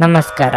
ನಮಸ್ಕಾರ.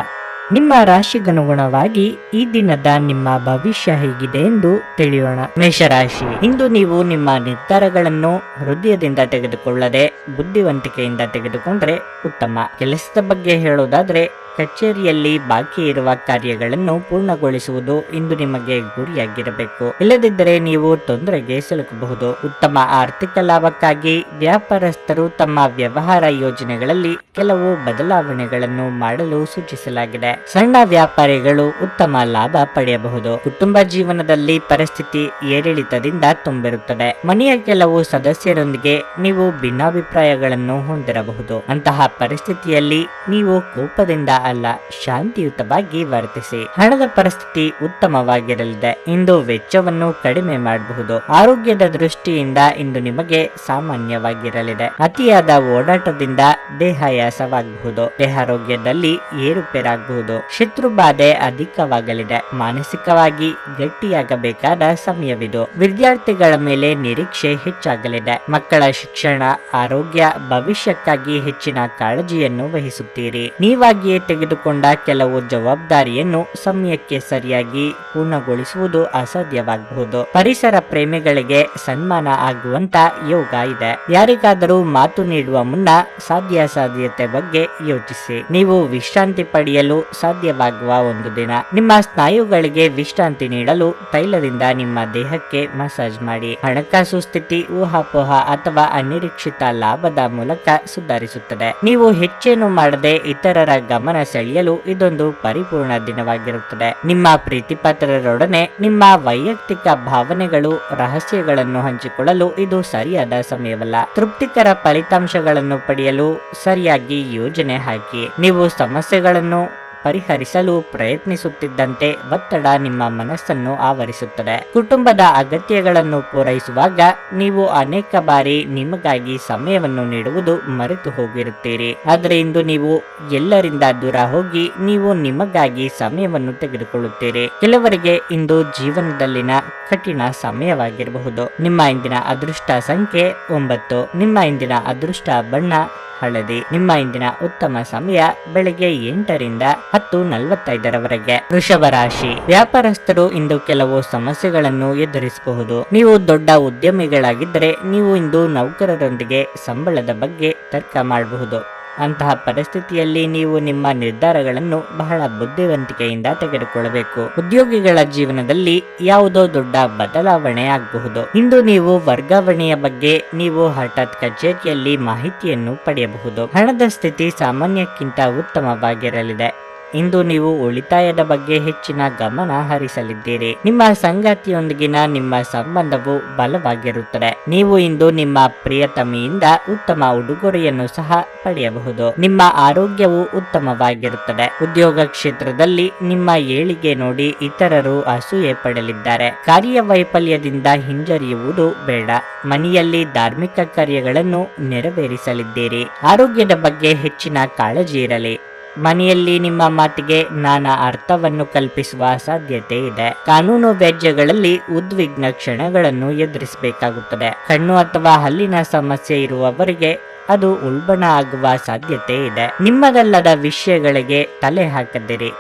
ನಿಮ್ಮ ರಾಶಿಗನುಗುಣವಾಗಿ ಈ ದಿನದ ನಿಮ್ಮ ಭವಿಷ್ಯ ಹೇಗಿದೆ ಎಂದು ತಿಳಿಯೋಣ. ಮೇಷರಾಶಿ, ಇಂದು ನೀವು ನಿಮ್ಮ ನಿರ್ಧಾರಗಳನ್ನು ಹೃದಯದಿಂದ ತೆಗೆದುಕೊಳ್ಳದೆ ಬುದ್ಧಿವಂತಿಕೆಯಿಂದ ತೆಗೆದುಕೊಂಡ್ರೆ ಉತ್ತಮ. ಕೆಲಸದ ಬಗ್ಗೆ ಹೇಳೋದಾದ್ರೆ ಕಚೇರಿಯಲ್ಲಿ ಬಾಕಿ ಇರುವ ಕಾರ್ಯಗಳನ್ನು ಪೂರ್ಣಗೊಳಿಸುವುದು ಇಂದು ನಿಮಗೆ ಗುರಿಯಾಗಿರಬೇಕು. ಇಲ್ಲದಿದ್ದರೆ ನೀವು ತೊಂದರೆಗೆ ಸಿಲುಕಬಹುದು. ಉತ್ತಮ ಆರ್ಥಿಕ ಲಾಭಕ್ಕಾಗಿ ವ್ಯಾಪಾರಸ್ಥರು ತಮ್ಮ ವ್ಯವಹಾರ ಯೋಜನೆಗಳಲ್ಲಿ ಕೆಲವು ಬದಲಾವಣೆಗಳನ್ನು ಮಾಡಲು ಸೂಚಿಸಲಾಗಿದೆ. ಸಣ್ಣ ವ್ಯಾಪಾರಿಗಳು ಉತ್ತಮ ಲಾಭ ಪಡೆಯಬಹುದು. ಕುಟುಂಬ ಜೀವನದಲ್ಲಿ ಪರಿಸ್ಥಿತಿ ಏರಿಳಿತದಿಂದ ತುಂಬಿರುತ್ತದೆ. ಮನೆಯ ಕೆಲವು ಸದಸ್ಯರೊಂದಿಗೆ ನೀವು ಭಿನ್ನಾಭಿಪ್ರಾಯಗಳನ್ನು ಹೊಂದಿರಬಹುದು. ಅಂತಹ ಪರಿಸ್ಥಿತಿಯಲ್ಲಿ ನೀವು ಕೋಪದಿಂದ ಅಲ್ಲ ಶಾಂತಿಯುತವಾಗಿ ವರ್ತಿಸಿ. ಹಣದ ಪರಿಸ್ಥಿತಿ ಉತ್ತಮವಾಗಿರಲಿದೆ. ಇಂದು ವೆಚ್ಚವನ್ನು ಕಡಿಮೆ ಮಾಡಬಹುದು. ಆರೋಗ್ಯದ ದೃಷ್ಟಿಯಿಂದ ಇಂದು ನಿಮಗೆ ಸಾಮಾನ್ಯವಾಗಿರಲಿದೆ. ಅತಿಯಾದ ಓಡಾಟದಿಂದ ದೇಹಾಯಾಸವಾಗಬಹುದು. ದೇಹಾರೋಗ್ಯದಲ್ಲಿ ಏರುಪೇರಾಗಬಹುದು. ಶತ್ರು ಬಾಧೆ ಅಧಿಕವಾಗಲಿದೆ. ಮಾನಸಿಕವಾಗಿ ಗಟ್ಟಿಯಾಗಬೇಕಾದ ಸಮಯವಿದು. ವಿದ್ಯಾರ್ಥಿಗಳ ಮೇಲೆ ನಿರೀಕ್ಷೆ ಹೆಚ್ಚಾಗಲಿದೆ. ಮಕ್ಕಳ ಶಿಕ್ಷಣ, ಆರೋಗ್ಯ, ಭವಿಷ್ಯಕ್ಕಾಗಿ ಹೆಚ್ಚಿನ ಕಾಳಜಿಯನ್ನು ವಹಿಸುತ್ತೀರಿ. ನೀವಾಗಿಯೇ ತೆಗೆದುಕೊಂಡ ಕೆಲವು ಜವಾಬ್ದಾರಿಯನ್ನು ಸಮಯಕ್ಕೆ ಸರಿಯಾಗಿ ಪೂರ್ಣಗೊಳಿಸುವುದು ಅಸಾಧ್ಯವಾಗಬಹುದು. ಪರಿಸರ ಪ್ರೇಮಿಗಳಿಗೆ ಸನ್ಮಾನ ಆಗುವಂತ ಯೋಗ ಇದೆ. ಯಾರಿಗಾದರೂ ಮಾತು ನೀಡುವ ಮುನ್ನ ಸಾಧ್ಯಾಸಾಧ್ಯತೆ ಬಗ್ಗೆ ಯೋಚಿಸಿ. ನೀವು ವಿಶ್ರಾಂತಿ ಪಡೆಯಲು ಸಾಧ್ಯವಾಗುವ ಒಂದು ದಿನ. ನಿಮ್ಮ ಸ್ನಾಯುಗಳಿಗೆ ವಿಶ್ರಾಂತಿ ನೀಡಲು ತೈಲದಿಂದ ನಿಮ್ಮ ದೇಹಕ್ಕೆ ಮಸಾಜ್ ಮಾಡಿ. ಹಣಕಾಸು ಸ್ಥಿತಿ, ಊಹಾಪೋಹ ಅಥವಾ ಅನಿರೀಕ್ಷಿತ ಲಾಭದ ಮೂಲಕ ಸುಧಾರಿಸುತ್ತದೆ. ನೀವು ಹೆಚ್ಚೇನು ಮಾಡದೆ ಇತರರ ಗಮನ ಸೆಳೆಯಲು ಇದೊಂದು ಪರಿಪೂರ್ಣ ದಿನವಾಗಿರುತ್ತದೆ. ನಿಮ್ಮ ಪ್ರೀತಿಪಾತ್ರರೊಡನೆ ನಿಮ್ಮ ವೈಯಕ್ತಿಕ ಭಾವನೆಗಳು, ರಹಸ್ಯಗಳನ್ನು ಹಂಚಿಕೊಳ್ಳಲು ಇದು ಸರಿಯಾದ ಸಮಯವಲ್ಲ. ತೃಪ್ತಿಕರ ಫಲಿತಾಂಶಗಳನ್ನು ಪಡೆಯಲು ಸರಿಯಾಗಿ ಯೋಜನೆ ಹಾಕಿ. ನೀವು ಸಮಸ್ಯೆಗಳನ್ನು ಪರಿಹರಿಸಲು ಪ್ರಯತ್ನಿಸುತ್ತಿದ್ದಂತೆ ಒತ್ತಡ ನಿಮ್ಮ ಮನಸ್ಸನ್ನು ಆವರಿಸುತ್ತದೆ. ಕುಟುಂಬದ ಅಗತ್ಯಗಳನ್ನು ಪೂರೈಸುವಾಗ ನೀವು ಅನೇಕ ಬಾರಿ ನಿಮಗಾಗಿ ಸಮಯವನ್ನು ನೀಡುವುದು ಮರೆತು ಹೋಗಿರುತ್ತೀರಿ. ಆದರೆ ಇಂದು ನೀವು ಎಲ್ಲರಿಂದ ದೂರ ಹೋಗಿ ನೀವು ನಿಮಗಾಗಿ ಸಮಯವನ್ನು ತೆಗೆದುಕೊಳ್ಳುತ್ತೀರಿ. ಕೆಲವರಿಗೆ ಇಂದು ಜೀವನದಲ್ಲಿನ ಕಠಿಣ ಸಮಯವಾಗಿರಬಹುದು. ನಿಮ್ಮ ಇಂದಿನ ಅದೃಷ್ಟ ಸಂಖ್ಯೆ ಒಂಬತ್ತು. ನಿಮ್ಮ ಇಂದಿನ ಅದೃಷ್ಟ ಬಣ್ಣ ಹಳದಿ. ನಿಮ್ಮ ಇಂದಿನ ಉತ್ತಮ ಸಮಯ ಬೆಳಿಗ್ಗೆ ಎಂಟರಿಂದ ಹತ್ತು ನಲವತ್ತೈದರವರೆಗೆ. ವೃಷಭ ರಾಶಿ. ವ್ಯಾಪಾರಸ್ಥರು ಇಂದು ಕೆಲವು ಸಮಸ್ಯೆಗಳನ್ನು ಎದುರಿಸಬಹುದು. ನೀವು ದೊಡ್ಡ ಉದ್ಯಮಿಗಳಾಗಿದ್ದರೆ ನೀವು ಇಂದು ನೌಕರರೊಂದಿಗೆ ಸಂಬಳದ ಬಗ್ಗೆ ತರ್ಕ ಮಾಡಬಹುದು. ಅಂತಹ ಪರಿಸ್ಥಿತಿಯಲ್ಲಿ ನೀವು ನಿಮ್ಮ ನಿರ್ಧಾರಗಳನ್ನು ಬಹಳ ಬುದ್ಧಿವಂತಿಕೆಯಿಂದ ತೆಗೆದುಕೊಳ್ಳಬೇಕು. ಉದ್ಯೋಗಿಗಳ ಜೀವನದಲ್ಲಿ ಯಾವುದೋ ದೊಡ್ಡ ಬದಲಾವಣೆ ಆಗಬಹುದು. ಇಂದು ನೀವು ವರ್ಗಾವಣೆಯ ಬಗ್ಗೆ ನೀವು ಹಠಾತ್ ಕಚೇರಿಯಲ್ಲಿ ಮಾಹಿತಿಯನ್ನು ಪಡೆಯಬಹುದು. ಹಣದ ಸ್ಥಿತಿ ಸಾಮಾನ್ಯಕ್ಕಿಂತ ಉತ್ತಮವಾಗಿರಲಿದೆ. ಇಂದು ನೀವು ಉಳಿತಾಯದ ಬಗ್ಗೆ ಹೆಚ್ಚಿನ ಗಮನ ಹರಿಸಲಿದ್ದೀರಿ. ನಿಮ್ಮ ಸಂಗಾತಿಯೊಂದಿಗಿನ ನಿಮ್ಮ ಸಂಬಂಧವು ಬಲವಾಗಿರುತ್ತದೆ. ನೀವು ಇಂದು ನಿಮ್ಮ ಪ್ರಿಯತಮಿಯಿಂದ ಉತ್ತಮ ಉಡುಗೊರೆಯನ್ನು ಸಹ ಪಡೆಯಬಹುದು. ನಿಮ್ಮ ಆರೋಗ್ಯವು ಉತ್ತಮವಾಗಿರುತ್ತದೆ. ಉದ್ಯೋಗ ಕ್ಷೇತ್ರದಲ್ಲಿ ನಿಮ್ಮ ಏಳಿಗೆ ನೋಡಿ ಇತರರು ಅಸೂಯೆ ಪಡಲಿದ್ದಾರೆ. ಕಾರ್ಯವೈಫಲ್ಯದಿಂದ ಹಿಂಜರಿಯುವುದು ಬೇಡ. ಮನೆಯಲ್ಲಿ ಧಾರ್ಮಿಕ ಕಾರ್ಯಗಳನ್ನು ನೆರವೇರಿಸಲಿದ್ದೀರಿ. ಆರೋಗ್ಯದ ಬಗ್ಗೆ ಹೆಚ್ಚಿನ ಕಾಳಜಿ ಇರಲಿ. ಮನೆಯಲ್ಲಿ ನಿಮ್ಮ ಮಾತಿಗೆ ನಾನಾ ಅರ್ಥವನ್ನು ಕಲ್ಪಿಸುವ ಸಾಧ್ಯತೆ ಇದೆ ಕಾನೂನು ವ್ಯಾಜ್ಯಗಳಲ್ಲಿ ಉದ್ವಿಗ್ನ ಕ್ಷಣಗಳನ್ನು ಎದುರಿಸಬೇಕಾಗುತ್ತದೆ. ಕಣ್ಣು ಅಥವಾ ಹಲ್ಲಿನ ಸಮಸ್ಯೆ ಇರುವವರಿಗೆ ಅದು ಉಲ್ಬಣ ಆಗುವ ಸಾಧ್ಯತೆ ಇದೆ ನಿಮ್ಮದಲ್ಲದ ವಿಷಯಗಳಿಗೆ ತಲೆ ಹಾಕದಿರಿ.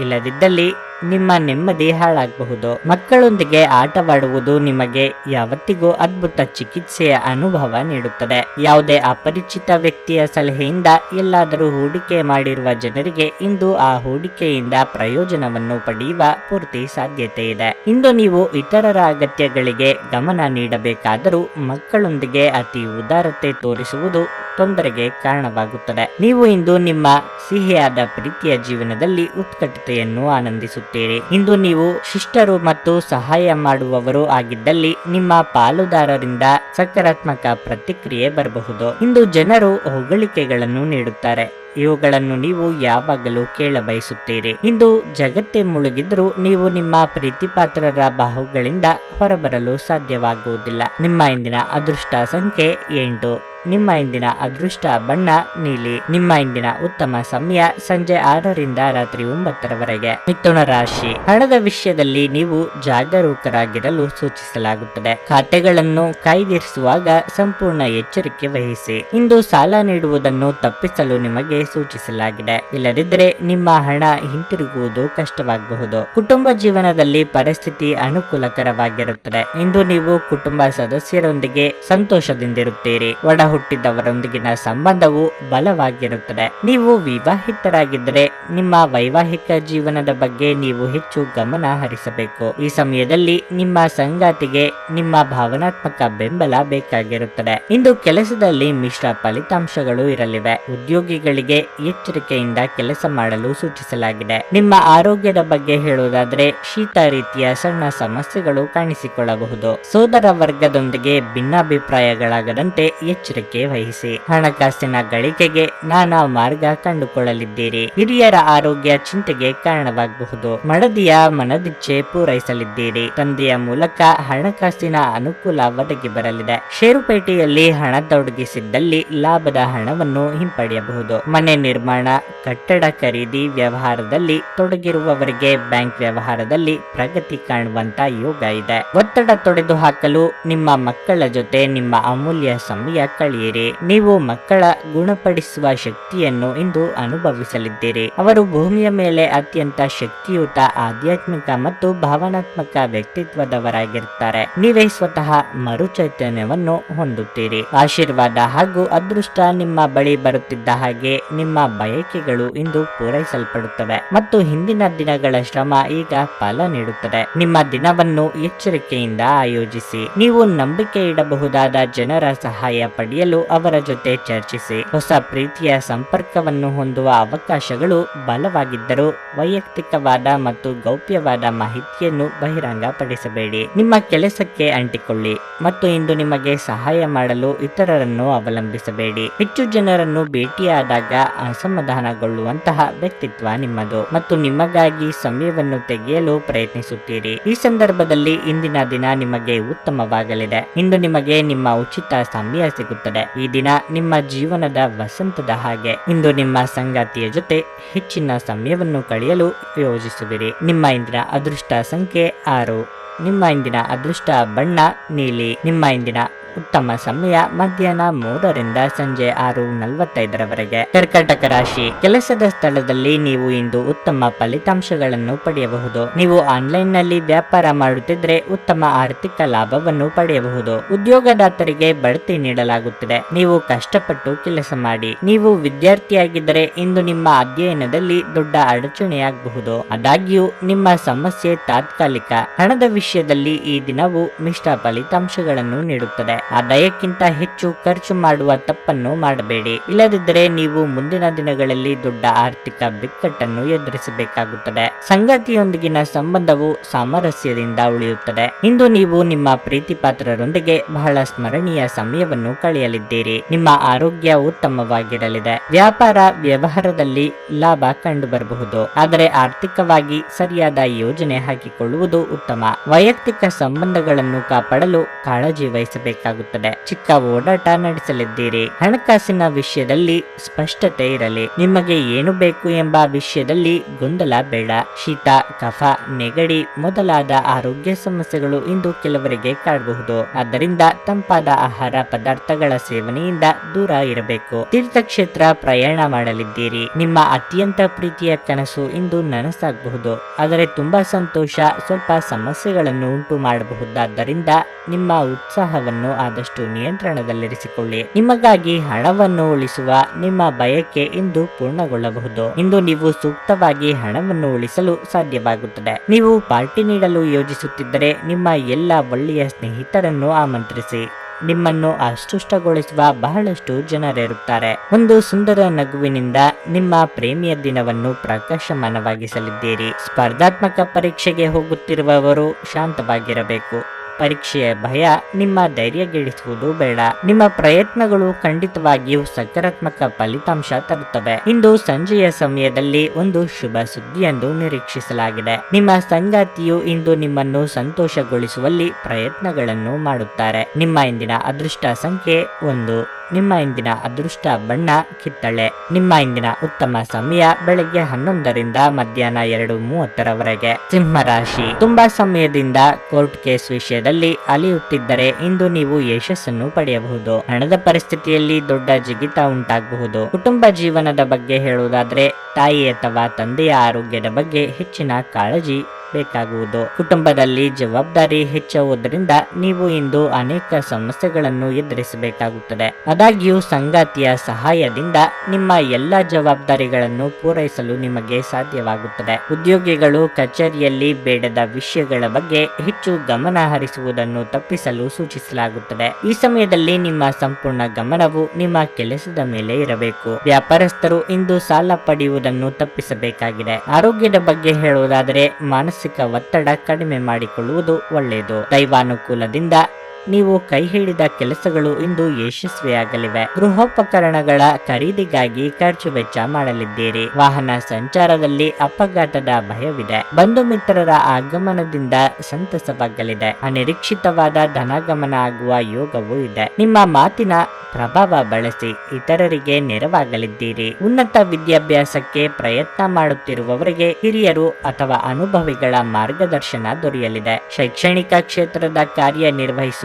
ಇಲ್ಲದಿದ್ದಲ್ಲಿ ನಿಮ್ಮ ನೆಮ್ಮದಿ ಹಾಳಾಗಬಹುದು. ಮಕ್ಕಳೊಂದಿಗೆ ಆಟವಾಡುವುದು ನಿಮಗೆ ಯಾವತ್ತಿಗೂ ಅದ್ಭುತ ಚಿಕಿತ್ಸೆಯ ಅನುಭವ ನೀಡುತ್ತದೆ. ಯಾವುದೇ ಅಪರಿಚಿತ ವ್ಯಕ್ತಿಯ ಸಲಹೆಯಿಂದ ಎಲ್ಲಾದರೂ ಹೂಡಿಕೆ ಮಾಡಿರುವ ಜನರಿಗೆ ಇಂದು ಆ ಹೂಡಿಕೆಯಿಂದ ಪ್ರಯೋಜನವನ್ನು ಪಡೆಯುವ ಪೂರ್ತಿ ಸಾಧ್ಯತೆ ಇದೆ. ಇಂದು ನೀವು ಇತರರ ಅಗತ್ಯಗಳಿಗೆ ಗಮನ ನೀಡಬೇಕಾದರೂ ಮಕ್ಕಳೊಂದಿಗೆ ಅತಿ ಉದಾರತೆ ತೋರಿಸುವುದು ತೊಂದರೆಗೆ ಕಾರಣವಾಗುತ್ತದೆ. ನೀವು ಇಂದು ನಿಮ್ಮ ಸಿಹಿಯಾದ ಪ್ರೀತಿಯ ಜೀವನದಲ್ಲಿ ಉತ್ಕಟತೆಯನ್ನು ಆನಂದಿಸುತ್ತೀರಿ. ಇಂದು ನೀವು ಶಿಷ್ಟರು ಮತ್ತು ಸಹಾಯ ಮಾಡುವವರು ಆಗಿದ್ದಲ್ಲಿ ನಿಮ್ಮ ಪಾಲುದಾರರಿಂದ ಸಕಾರಾತ್ಮಕ ಪ್ರತಿಕ್ರಿಯೆ ಬರಬಹುದು. ಇಂದು ಜನರು ಹೊಗಳಿಕೆಗಳನ್ನು ನೀಡುತ್ತಾರೆ. ಇವುಗಳನ್ನು ನೀವು ಯಾವಾಗಲೂ ಕೇಳಬಯಸುತ್ತೀರಿ. ಇಂದು ಜಗತ್ತೇ ಮುಳುಗಿದ್ರೂ ನೀವು ನಿಮ್ಮ ಪ್ರೀತಿಪಾತ್ರರ ಬಾಹುಗಳಿಂದ ಹೊರಬರಲು ಸಾಧ್ಯವಾಗುವುದಿಲ್ಲ. ನಿಮ್ಮ ಇಂದಿನ ಅದೃಷ್ಟ ಸಂಖ್ಯೆ ಎಂಟು. ನಿಮ್ಮ ಇಂದಿನ ಅದೃಷ್ಟ ಬಣ್ಣ, ನೀಲಿ. ನಿಮ್ಮ ಇಂದಿನ ಉತ್ತಮ ಸಮಯ ಸಂಜೆ ಆರರಿಂದ ರಾತ್ರಿ ಒಂಬತ್ತರವರೆಗೆ. ಮಿಥುನ ರಾಶಿ. ಹಣದ ವಿಷಯದಲ್ಲಿ ನೀವು ಜಾಗರೂಕರಾಗಿರಲು ಸೂಚಿಸಲಾಗುತ್ತದೆ. ಖಾತೆಗಳನ್ನು ಕಾಯ್ದಿರಿಸುವಾಗ ಸಂಪೂರ್ಣ ಎಚ್ಚರಿಕೆ ವಹಿಸಿ. ಇಂದು ಸಾಲ ನೀಡುವುದನ್ನು ತಪ್ಪಿಸಲು ನಿಮಗೆ ಸೂಚಿಸಲಾಗಿದೆ. ಇಲ್ಲದಿದ್ದರೆ ನಿಮ್ಮ ಹಣ ಹಿಂತಿರುಗುವುದು ಕಷ್ಟವಾಗಬಹುದು. ಕುಟುಂಬ ಜೀವನದಲ್ಲಿ ಪರಿಸ್ಥಿತಿ ಅನುಕೂಲಕರವಾಗಿರುತ್ತದೆ. ಇಂದು ನೀವು ಕುಟುಂಬ ಸದಸ್ಯರೊಂದಿಗೆ ಸಂತೋಷದಿಂದಿರುತ್ತೀರಿ. ಒಡ ಹುಟ್ಟಿದವರೊಂದಿಗಿನ ಸಂಬಂಧವು ಬಲವಾಗಿರುತ್ತದೆ. ನೀವು ವಿವಾಹಿತರಾಗಿದ್ದರೆ ನಿಮ್ಮ ವೈವಾಹಿಕ ಜೀವನದ ಬಗ್ಗೆ ನೀವು ಹೆಚ್ಚು ಗಮನ ಹರಿಸಬೇಕು. ಈ ಸಮಯದಲ್ಲಿ ನಿಮ್ಮ ಸಂಗಾತಿಗೆ ನಿಮ್ಮ ಭಾವನಾತ್ಮಕ ಬೆಂಬಲ ಬೇಕಾಗಿರುತ್ತದೆ. ಇಂದು ಕೆಲಸದಲ್ಲಿ ಮಿಶ್ರ ಫಲಿತಾಂಶಗಳು ಇರಲಿವೆ. ಉದ್ಯೋಗಿಗಳಿಗೆ ಎಚ್ಚರಿಕೆಯಿಂದ ಕೆಲಸ ಮಾಡಲು ಸೂಚಿಸಲಾಗಿದೆ. ನಿಮ್ಮ ಆರೋಗ್ಯದ ಬಗ್ಗೆ ಹೇಳುವುದಾದ್ರೆ ಶೀತ ರೀತಿಯ ಸಣ್ಣ ಸಮಸ್ಯೆಗಳು ಕಾಣಿಸಿಕೊಳ್ಳಬಹುದು. ಸೋದರ ವರ್ಗದೊಂದಿಗೆ ಭಿನ್ನಾಭಿಪ್ರಾಯಗಳಾಗದಂತೆ ಎಚ್ಚರಿಕೆ ವಹಿಸಿ. ಹಣಕಾಸಿನ ಗಳಿಕೆಗೆ ನಾನಾ ಮಾರ್ಗ ಕಂಡುಕೊಳ್ಳಲಿದ್ದೀರಿ. ಹಿರಿಯರ ಆರೋಗ್ಯ ಚಿಂತೆಗೆ ಕಾರಣವಾಗಬಹುದು. ಮಡದಿಯ ಮನದಿಚ್ಛೆ ಪೂರೈಸಲಿದ್ದೀರಿ. ತಂದೆಯ ಮೂಲಕ ಹಣಕಾಸಿನ ಅನುಕೂಲ ಒದಗಿ ಬರಲಿದೆ. ಷೇರುಪೇಟೆಯಲ್ಲಿ ಹಣ ತೊಡಗಿಸಿದ್ದಲ್ಲಿ ಲಾಭದ ಹಣವನ್ನು ಹಿಂಪಡೆಯಬಹುದು. ಮನೆ ನಿರ್ಮಾಣ, ಕಟ್ಟಡ ಖರೀದಿ ವ್ಯವಹಾರದಲ್ಲಿ ತೊಡಗಿರುವವರಿಗೆ ಬ್ಯಾಂಕ್ ವ್ಯವಹಾರದಲ್ಲಿ ಪ್ರಗತಿ ಕಾಣುವಂತ ಯೋಗ ಇದೆ. ಒತ್ತಡ ತೊಡೆದು ಹಾಕಲು ನಿಮ್ಮ ಮಕ್ಕಳ ಜೊತೆ ನಿಮ್ಮ ಅಮೂಲ್ಯ ಸಮಯ ಕಳೆಯಿರಿ ನೀವು ಮಕ್ಕಳ ಗುಣಪಡಿಸುವ ಶಕ್ತಿಯನ್ನು ಇಂದು ಅನುಭವಿಸಲಿದ್ದೀರಿ. ಅವರು ಭೂಮಿಯ ಮೇಲೆ ಅತ್ಯಂತ ಶಕ್ತಿಯುತ, ಆಧ್ಯಾತ್ಮಿಕ ಮತ್ತು ಭಾವನಾತ್ಮಕ ವ್ಯಕ್ತಿತ್ವದವರಾಗಿರುತ್ತಾರೆ. ನೀವೇ ಸ್ವತಃ ಮರುಚೈತನ್ಯವನ್ನು ಹೊಂದುತ್ತೀರಿ. ಆಶೀರ್ವಾದ ಹಾಗೂ ಅದೃಷ್ಟ ನಿಮ್ಮ ಬಳಿ ಬರುತ್ತಿದ್ದ ಹಾಗೆ ನಿಮ್ಮ ಬಯಕೆಗಳು ಇಂದು ಪೂರೈಸಲ್ಪಡುತ್ತವೆ ಮತ್ತು ಹಿಂದಿನ ದಿನಗಳ ಶ್ರಮ ಈಗ ಫಲ ನೀಡುತ್ತದೆ. ನಿಮ್ಮ ದಿನವನ್ನು ಎಚ್ಚರಿಕೆಯಿಂದ ಆಯೋಜಿಸಿ. ನೀವು ನಂಬಿಕೆ ಇಡಬಹುದಾದ ಜನರ ಸಹಾಯ ಅವರ ಜೊತೆ ಚರ್ಚಿಸಿ. ಹೊಸ ಪ್ರೀತಿಯ ಸಂಪರ್ಕವನ್ನು ಹೊಂದುವ ಅವಕಾಶಗಳು ಬಲವಾಗಿದ್ದರೂ ವೈಯಕ್ತಿಕವಾದ ಮತ್ತು ಗೌಪ್ಯವಾದ ಮಾಹಿತಿಯನ್ನು ಬಹಿರಂಗಪಡಿಸಬೇಡಿ. ನಿಮ್ಮ ಕೆಲಸಕ್ಕೆ ಅಂಟಿಕೊಳ್ಳಿ ಮತ್ತು ಇಂದು ನಿಮಗೆ ಸಹಾಯ ಮಾಡಲು ಇತರರನ್ನು ಅವಲಂಬಿಸಬೇಡಿ. ಹೆಚ್ಚು ಜನರನ್ನು ಭೇಟಿಯಾದಾಗ ಅಸಮಾಧಾನಗೊಳ್ಳುವಂತಹ ವ್ಯಕ್ತಿತ್ವ ನಿಮ್ಮದು ಮತ್ತು ನಿಮಗಾಗಿ ಸಮಯವನ್ನು ತೆಗೆಯಲು ಪ್ರಯತ್ನಿಸುತ್ತೀರಿ. ಈ ಸಂದರ್ಭದಲ್ಲಿ ಇಂದಿನ ದಿನ ನಿಮಗೆ ಉತ್ತಮವಾಗಲಿದೆ. ಇಂದು ನಿಮಗೆ ನಿಮ್ಮ ಉಚಿತ ಸಮಯ ಸಿಗುತ್ತದೆ. ಈ ದಿನ ನಿಮ್ಮ ಜೀವನದ ವಸಂತದ ಹಾಗೆ. ಇಂದು ನಿಮ್ಮ ಸಂಗಾತಿಯ ಜೊತೆ ಹೆಚ್ಚಿನ ಸಮಯವನ್ನು ಕಳೆಯಲು ಯೋಜಿಸುವಿರಿ. ನಿಮ್ಮ ಇಂದಿನ ಅದೃಷ್ಟ ಸಂಖ್ಯೆ ಆರು. ನಿಮ್ಮ ಇಂದಿನ ಅದೃಷ್ಟ ಬಣ್ಣ ನೀಲಿ. ನಿಮ್ಮ ಇಂದಿನ ಉತ್ತಮ ಸಮಯ ಮಧ್ಯಾಹ್ನ ಮೂರರಿಂದ ಸಂಜೆ ಆರು ನಲವತ್ತೈದರವರೆಗೆ. ಕರ್ಕಟಕ ರಾಶಿ. ಕೆಲಸದ ಸ್ಥಳದಲ್ಲಿ ನೀವು ಇಂದು ಉತ್ತಮ ಫಲಿತಾಂಶಗಳನ್ನು ಪಡೆಯಬಹುದು. ನೀವು ಆನ್ಲೈನ್ನಲ್ಲಿ ವ್ಯಾಪಾರ ಮಾಡುತ್ತಿದ್ರೆ ಉತ್ತಮ ಆರ್ಥಿಕ ಲಾಭವನ್ನು ಪಡೆಯಬಹುದು. ಉದ್ಯೋಗದಾತರಿಗೆ ಬಡ್ತಿ ನೀಡಲಾಗುತ್ತದೆ. ನೀವು ಕಷ್ಟಪಟ್ಟು ಕೆಲಸ ಮಾಡಿ. ನೀವು ವಿದ್ಯಾರ್ಥಿಯಾಗಿದ್ದರೆ ಇಂದು ನಿಮ್ಮ ಅಧ್ಯಯನದಲ್ಲಿ ದೊಡ್ಡ ಅಡಚಣೆಯಾಗಬಹುದು. ಆದಾಗ್ಯೂ, ನಿಮ್ಮ ಸಮಸ್ಯೆ ತಾತ್ಕಾಲಿಕ. ಹಣದ ವಿಷಯದಲ್ಲಿ ಈ ದಿನವು ಮಿಶ್ರ ಫಲಿತಾಂಶಗಳನ್ನು ನೀಡುತ್ತದೆ. ಆದಾಯಕ್ಕಿಂತ ಹೆಚ್ಚು ಖರ್ಚು ಮಾಡುವ ತಪ್ಪನ್ನು ಮಾಡಬೇಡಿ. ಇಲ್ಲದಿದ್ದರೆ ನೀವು ಮುಂದಿನ ದಿನಗಳಲ್ಲಿ ದೊಡ್ಡ ಆರ್ಥಿಕ ಬಿಕ್ಕಟ್ಟನ್ನು ಎದುರಿಸಬೇಕಾಗುತ್ತದೆ. ಸಂಗಾತಿಯೊಂದಿಗಿನ ಸಂಬಂಧವು ಸಾಮರಸ್ಯದಿಂದ ಉಳಿಯುತ್ತದೆ. ಇಂದು ನೀವು ನಿಮ್ಮ ಪ್ರೀತಿ ಪಾತ್ರರೊಂದಿಗೆ ಬಹಳ ಸ್ಮರಣೀಯ ಸಮಯವನ್ನು ಕಳೆಯಲಿದ್ದೀರಿ. ನಿಮ್ಮ ಆರೋಗ್ಯ ಉತ್ತಮವಾಗಿರಲಿದೆ. ವ್ಯಾಪಾರ ವ್ಯವಹಾರದಲ್ಲಿ ಲಾಭ ಕಂಡುಬರಬಹುದು. ಆದರೆ ಆರ್ಥಿಕವಾಗಿ ಸರಿಯಾದ ಯೋಜನೆ ಹಾಕಿಕೊಳ್ಳುವುದು ಉತ್ತಮ. ವೈಯಕ್ತಿಕ ಸಂಬಂಧಗಳನ್ನು ಕಾಪಾಡಲು ಕಾಳಜಿ ವಹಿಸಬೇಕಾಗುತ್ತದೆ. ಚಿಕ್ಕ ಓಡಾಟ ನಡೆಸಲಿದ್ದೀರಿ ಹಣಕಾಸಿನ ವಿಷಯದಲ್ಲಿ ಸ್ಪಷ್ಟತೆ ಇರಲಿ. ನಿಮಗೆ ಏನು ಬೇಕು ಎಂಬ ವಿಷಯದಲ್ಲಿ ಗೊಂದಲ ಬೇಡ. ಶೀತ, ಕಫ, ನೆಗಡಿ ಮೊದಲಾದ ಆರೋಗ್ಯ ಸಮಸ್ಯೆಗಳು ಇಂದು ಕೆಲವರಿಗೆ ಕಾಡಬಹುದು. ಆದ್ದರಿಂದ ತಂಪಾದ ಆಹಾರ ಪದಾರ್ಥಗಳ ಸೇವನೆಯಿಂದ ದೂರ ಇರಬೇಕು. ತೀರ್ಥಕ್ಷೇತ್ರ ಪ್ರಯಾಣ ಮಾಡಲಿದ್ದೀರಿ. ನಿಮ್ಮ ಅತ್ಯಂತ ಪ್ರೀತಿಯ ಕನಸು ಇಂದು ನನಸಾಗಬಹುದು. ಆದರೆ ತುಂಬಾ ಸಂತೋಷ, ಸ್ವಲ್ಪ ಸಮಸ್ಯೆಗಳನ್ನು ಉಂಟು ಮಾಡಬಹುದಾದ್ದರಿಂದ ನಿಮ್ಮ ಉತ್ಸಾಹವನ್ನು ಆದಷ್ಟು ನಿಯಂತ್ರಣದಲ್ಲಿರಿಸಿಕೊಳ್ಳಿ. ನಿಮಗಾಗಿ ಹಣವನ್ನು ಉಳಿಸುವ ನಿಮ್ಮ ಬಯಕೆ ಇಂದು ಪೂರ್ಣಗೊಳ್ಳಬಹುದು. ಇಂದು ನೀವು ಸೂಕ್ತವಾಗಿ ಹಣವನ್ನು ಉಳಿಸಲು ಸಾಧ್ಯವಾಗುತ್ತದೆ. ನೀವು ಪಾರ್ಟಿ ನೀಡಲು ಯೋಜಿಸುತ್ತಿದ್ದರೆ ನಿಮ್ಮ ಎಲ್ಲ ಒಳ್ಳೆಯ ಸ್ನೇಹಿತರನ್ನು ಆಮಂತ್ರಿಸಿ. ನಿಮ್ಮನ್ನು ಅಸ್ಪೃಷ್ಟಗೊಳಿಸುವ ಬಹಳಷ್ಟು ಜನರಿರುತ್ತಾರೆ. ಒಂದು ಸುಂದರ ನಗುವಿನಿಂದ ನಿಮ್ಮ ಪ್ರೇಮಿಯ ದಿನವನ್ನು ಪ್ರಕಾಶಮಾನವಾಗಿಸಲಿದ್ದೀರಿ. ಸ್ಪರ್ಧಾತ್ಮಕ ಪರೀಕ್ಷೆಗೆ ಹೋಗುತ್ತಿರುವವರು ಶಾಂತವಾಗಿರಬೇಕು. ಪರೀಕ್ಷೆಯ ಭಯ ನಿಮ್ಮ ಧೈರ್ಯಗೆಡಿಸುವುದು ಬೇಡ. ನಿಮ್ಮ ಪ್ರಯತ್ನಗಳು ಖಂಡಿತವಾಗಿಯೂ ಸಕಾರಾತ್ಮಕ ಫಲಿತಾಂಶ ತರುತ್ತವೆ. ಇಂದು ಸಂಜೆಯ ಸಮಯದಲ್ಲಿ ಒಂದು ಶುಭ ಸುದ್ದಿಯೆಂದು ನಿರೀಕ್ಷಿಸಲಾಗಿದೆ. ನಿಮ್ಮ ಸಂಗಾತಿಯು ಇಂದು ನಿಮ್ಮನ್ನು ಸಂತೋಷಗೊಳಿಸುವಲ್ಲಿ ಪ್ರಯತ್ನಗಳನ್ನು ಮಾಡುತ್ತಾರೆ. ನಿಮ್ಮ ಇಂದಿನ ಅದೃಷ್ಟ ಸಂಖ್ಯೆ ಒಂದು. ನಿಮ್ಮ ಇಂದಿನ ಅದೃಷ್ಟ ಬಣ್ಣ ಕಿತ್ತಳೆ. ನಿಮ್ಮ ಇಂದಿನ ಉತ್ತಮ ಸಮಯ ಬೆಳಗ್ಗೆ ಹನ್ನೊಂದರಿಂದ ಮಧ್ಯಾಹ್ನ ಎರಡು ಮೂವತ್ತರವರೆಗೆ. ಸಿಂಹ ರಾಶಿ. ತುಂಬಾ ಸಮಯದಿಂದ ಕೋರ್ಟ್ ಕೇಸ್ ವಿಷಯದಲ್ಲಿ ಅಲಿಯುತ್ತಿದ್ದರೆ ಇಂದು ನೀವು ಯಶಸ್ಸನ್ನು ಪಡೆಯಬಹುದು. ಹಣದ ಪರಿಸ್ಥಿತಿಯಲ್ಲಿ ದೊಡ್ಡ ಜಿಗಿತ ಉಂಟಾಗಬಹುದು. ಕುಟುಂಬ ಜೀವನದ ಬಗ್ಗೆ ಹೇಳುವುದಾದ್ರೆ, ತಾಯಿ ಅಥವಾ ತಂದೆಯ ಆರೋಗ್ಯದ ಬಗ್ಗೆ ಹೆಚ್ಚಿನ ಕಾಳಜಿ ಬೇಕಾಗುವುದು. ಕುಟುಂಬದಲ್ಲಿ ಜವಾಬ್ದಾರಿ ಹೆಚ್ಚುವುದರಿಂದ ನೀವು ಇಂದು ಅನೇಕ ಸಮಸ್ಯೆಗಳನ್ನು ಎದುರಿಸಬೇಕಾಗುತ್ತದೆ. ಆದಾಗ್ಯೂ ಸಂಗಾತಿಯ ಸಹಾಯದಿಂದ ನಿಮ್ಮ ಎಲ್ಲ ಜವಾಬ್ದಾರಿಗಳನ್ನು ಪೂರೈಸಲು ನಿಮಗೆ ಸಾಧ್ಯವಾಗುತ್ತದೆ. ಉದ್ಯೋಗಿಗಳು ಕಚೇರಿಯಲ್ಲಿ ಬೇಡದ ವಿಷಯಗಳ ಬಗ್ಗೆ ಹೆಚ್ಚು ಗಮನ ಹರಿಸುವುದನ್ನು ತಪ್ಪಿಸಲು ಸೂಚಿಸಲಾಗುತ್ತದೆ. ಈ ಸಮಯದಲ್ಲಿ ನಿಮ್ಮ ಸಂಪೂರ್ಣ ಗಮನವು ನಿಮ್ಮ ಕೆಲಸದ ಮೇಲೆ ಇರಬೇಕು. ವ್ಯಾಪಾರಸ್ಥರು ಇಂದು ಸಾಲ ಪಡೆಯುವುದನ್ನು ತಪ್ಪಿಸಬೇಕಾಗಿದೆ. ಆರೋಗ್ಯದ ಬಗ್ಗೆ ಹೇಳುವುದಾದರೆ ಮಾನಸಿಕ ಒತ್ತಡ ಕಡಿಮೆ ಮಾಡಿಕೊಳ್ಳುವುದು ಒಳ್ಳೆಯದು. ದೈವಾನುಕೂಲದಿಂದ ನೀವು ಕೈ ಹಿಡಿದ ಕೆಲಸಗಳು ಇಂದು ಯಶಸ್ವಿಯಾಗಲಿವೆ. ಗೃಹೋಪಕರಣಗಳ ಖರೀದಿಗಾಗಿ ಖರ್ಚು ವೆಚ್ಚ ಮಾಡಲಿದ್ದೀರಿ. ವಾಹನ ಸಂಚಾರದಲ್ಲಿ ಅಪಘಾತದ ಭಯವಿದೆ. ಬಂಧು ಮಿತ್ರರ ಆಗಮನದಿಂದ ಸಂತಸವಾಗಲಿದೆ. ಅನಿರೀಕ್ಷಿತವಾದ ಧನಾಗಮನ ಆಗುವ ಯೋಗವೂ ಇದೆ. ನಿಮ್ಮ ಮಾತಿನ ಪ್ರಭಾವ ಬಳಸಿ ಇತರರಿಗೆ ನೆರವಾಗಲಿದ್ದೀರಿ. ಉನ್ನತ ವಿದ್ಯಾಭ್ಯಾಸಕ್ಕೆ ಪ್ರಯತ್ನ ಮಾಡುತ್ತಿರುವವರಿಗೆ ಹಿರಿಯರು ಅಥವಾ ಅನುಭವಿಗಳ ಮಾರ್ಗದರ್ಶನ ದೊರೆಯಲಿದೆ. ಶೈಕ್ಷಣಿಕ ಕ್ಷೇತ್ರದ ಕಾರ್ಯ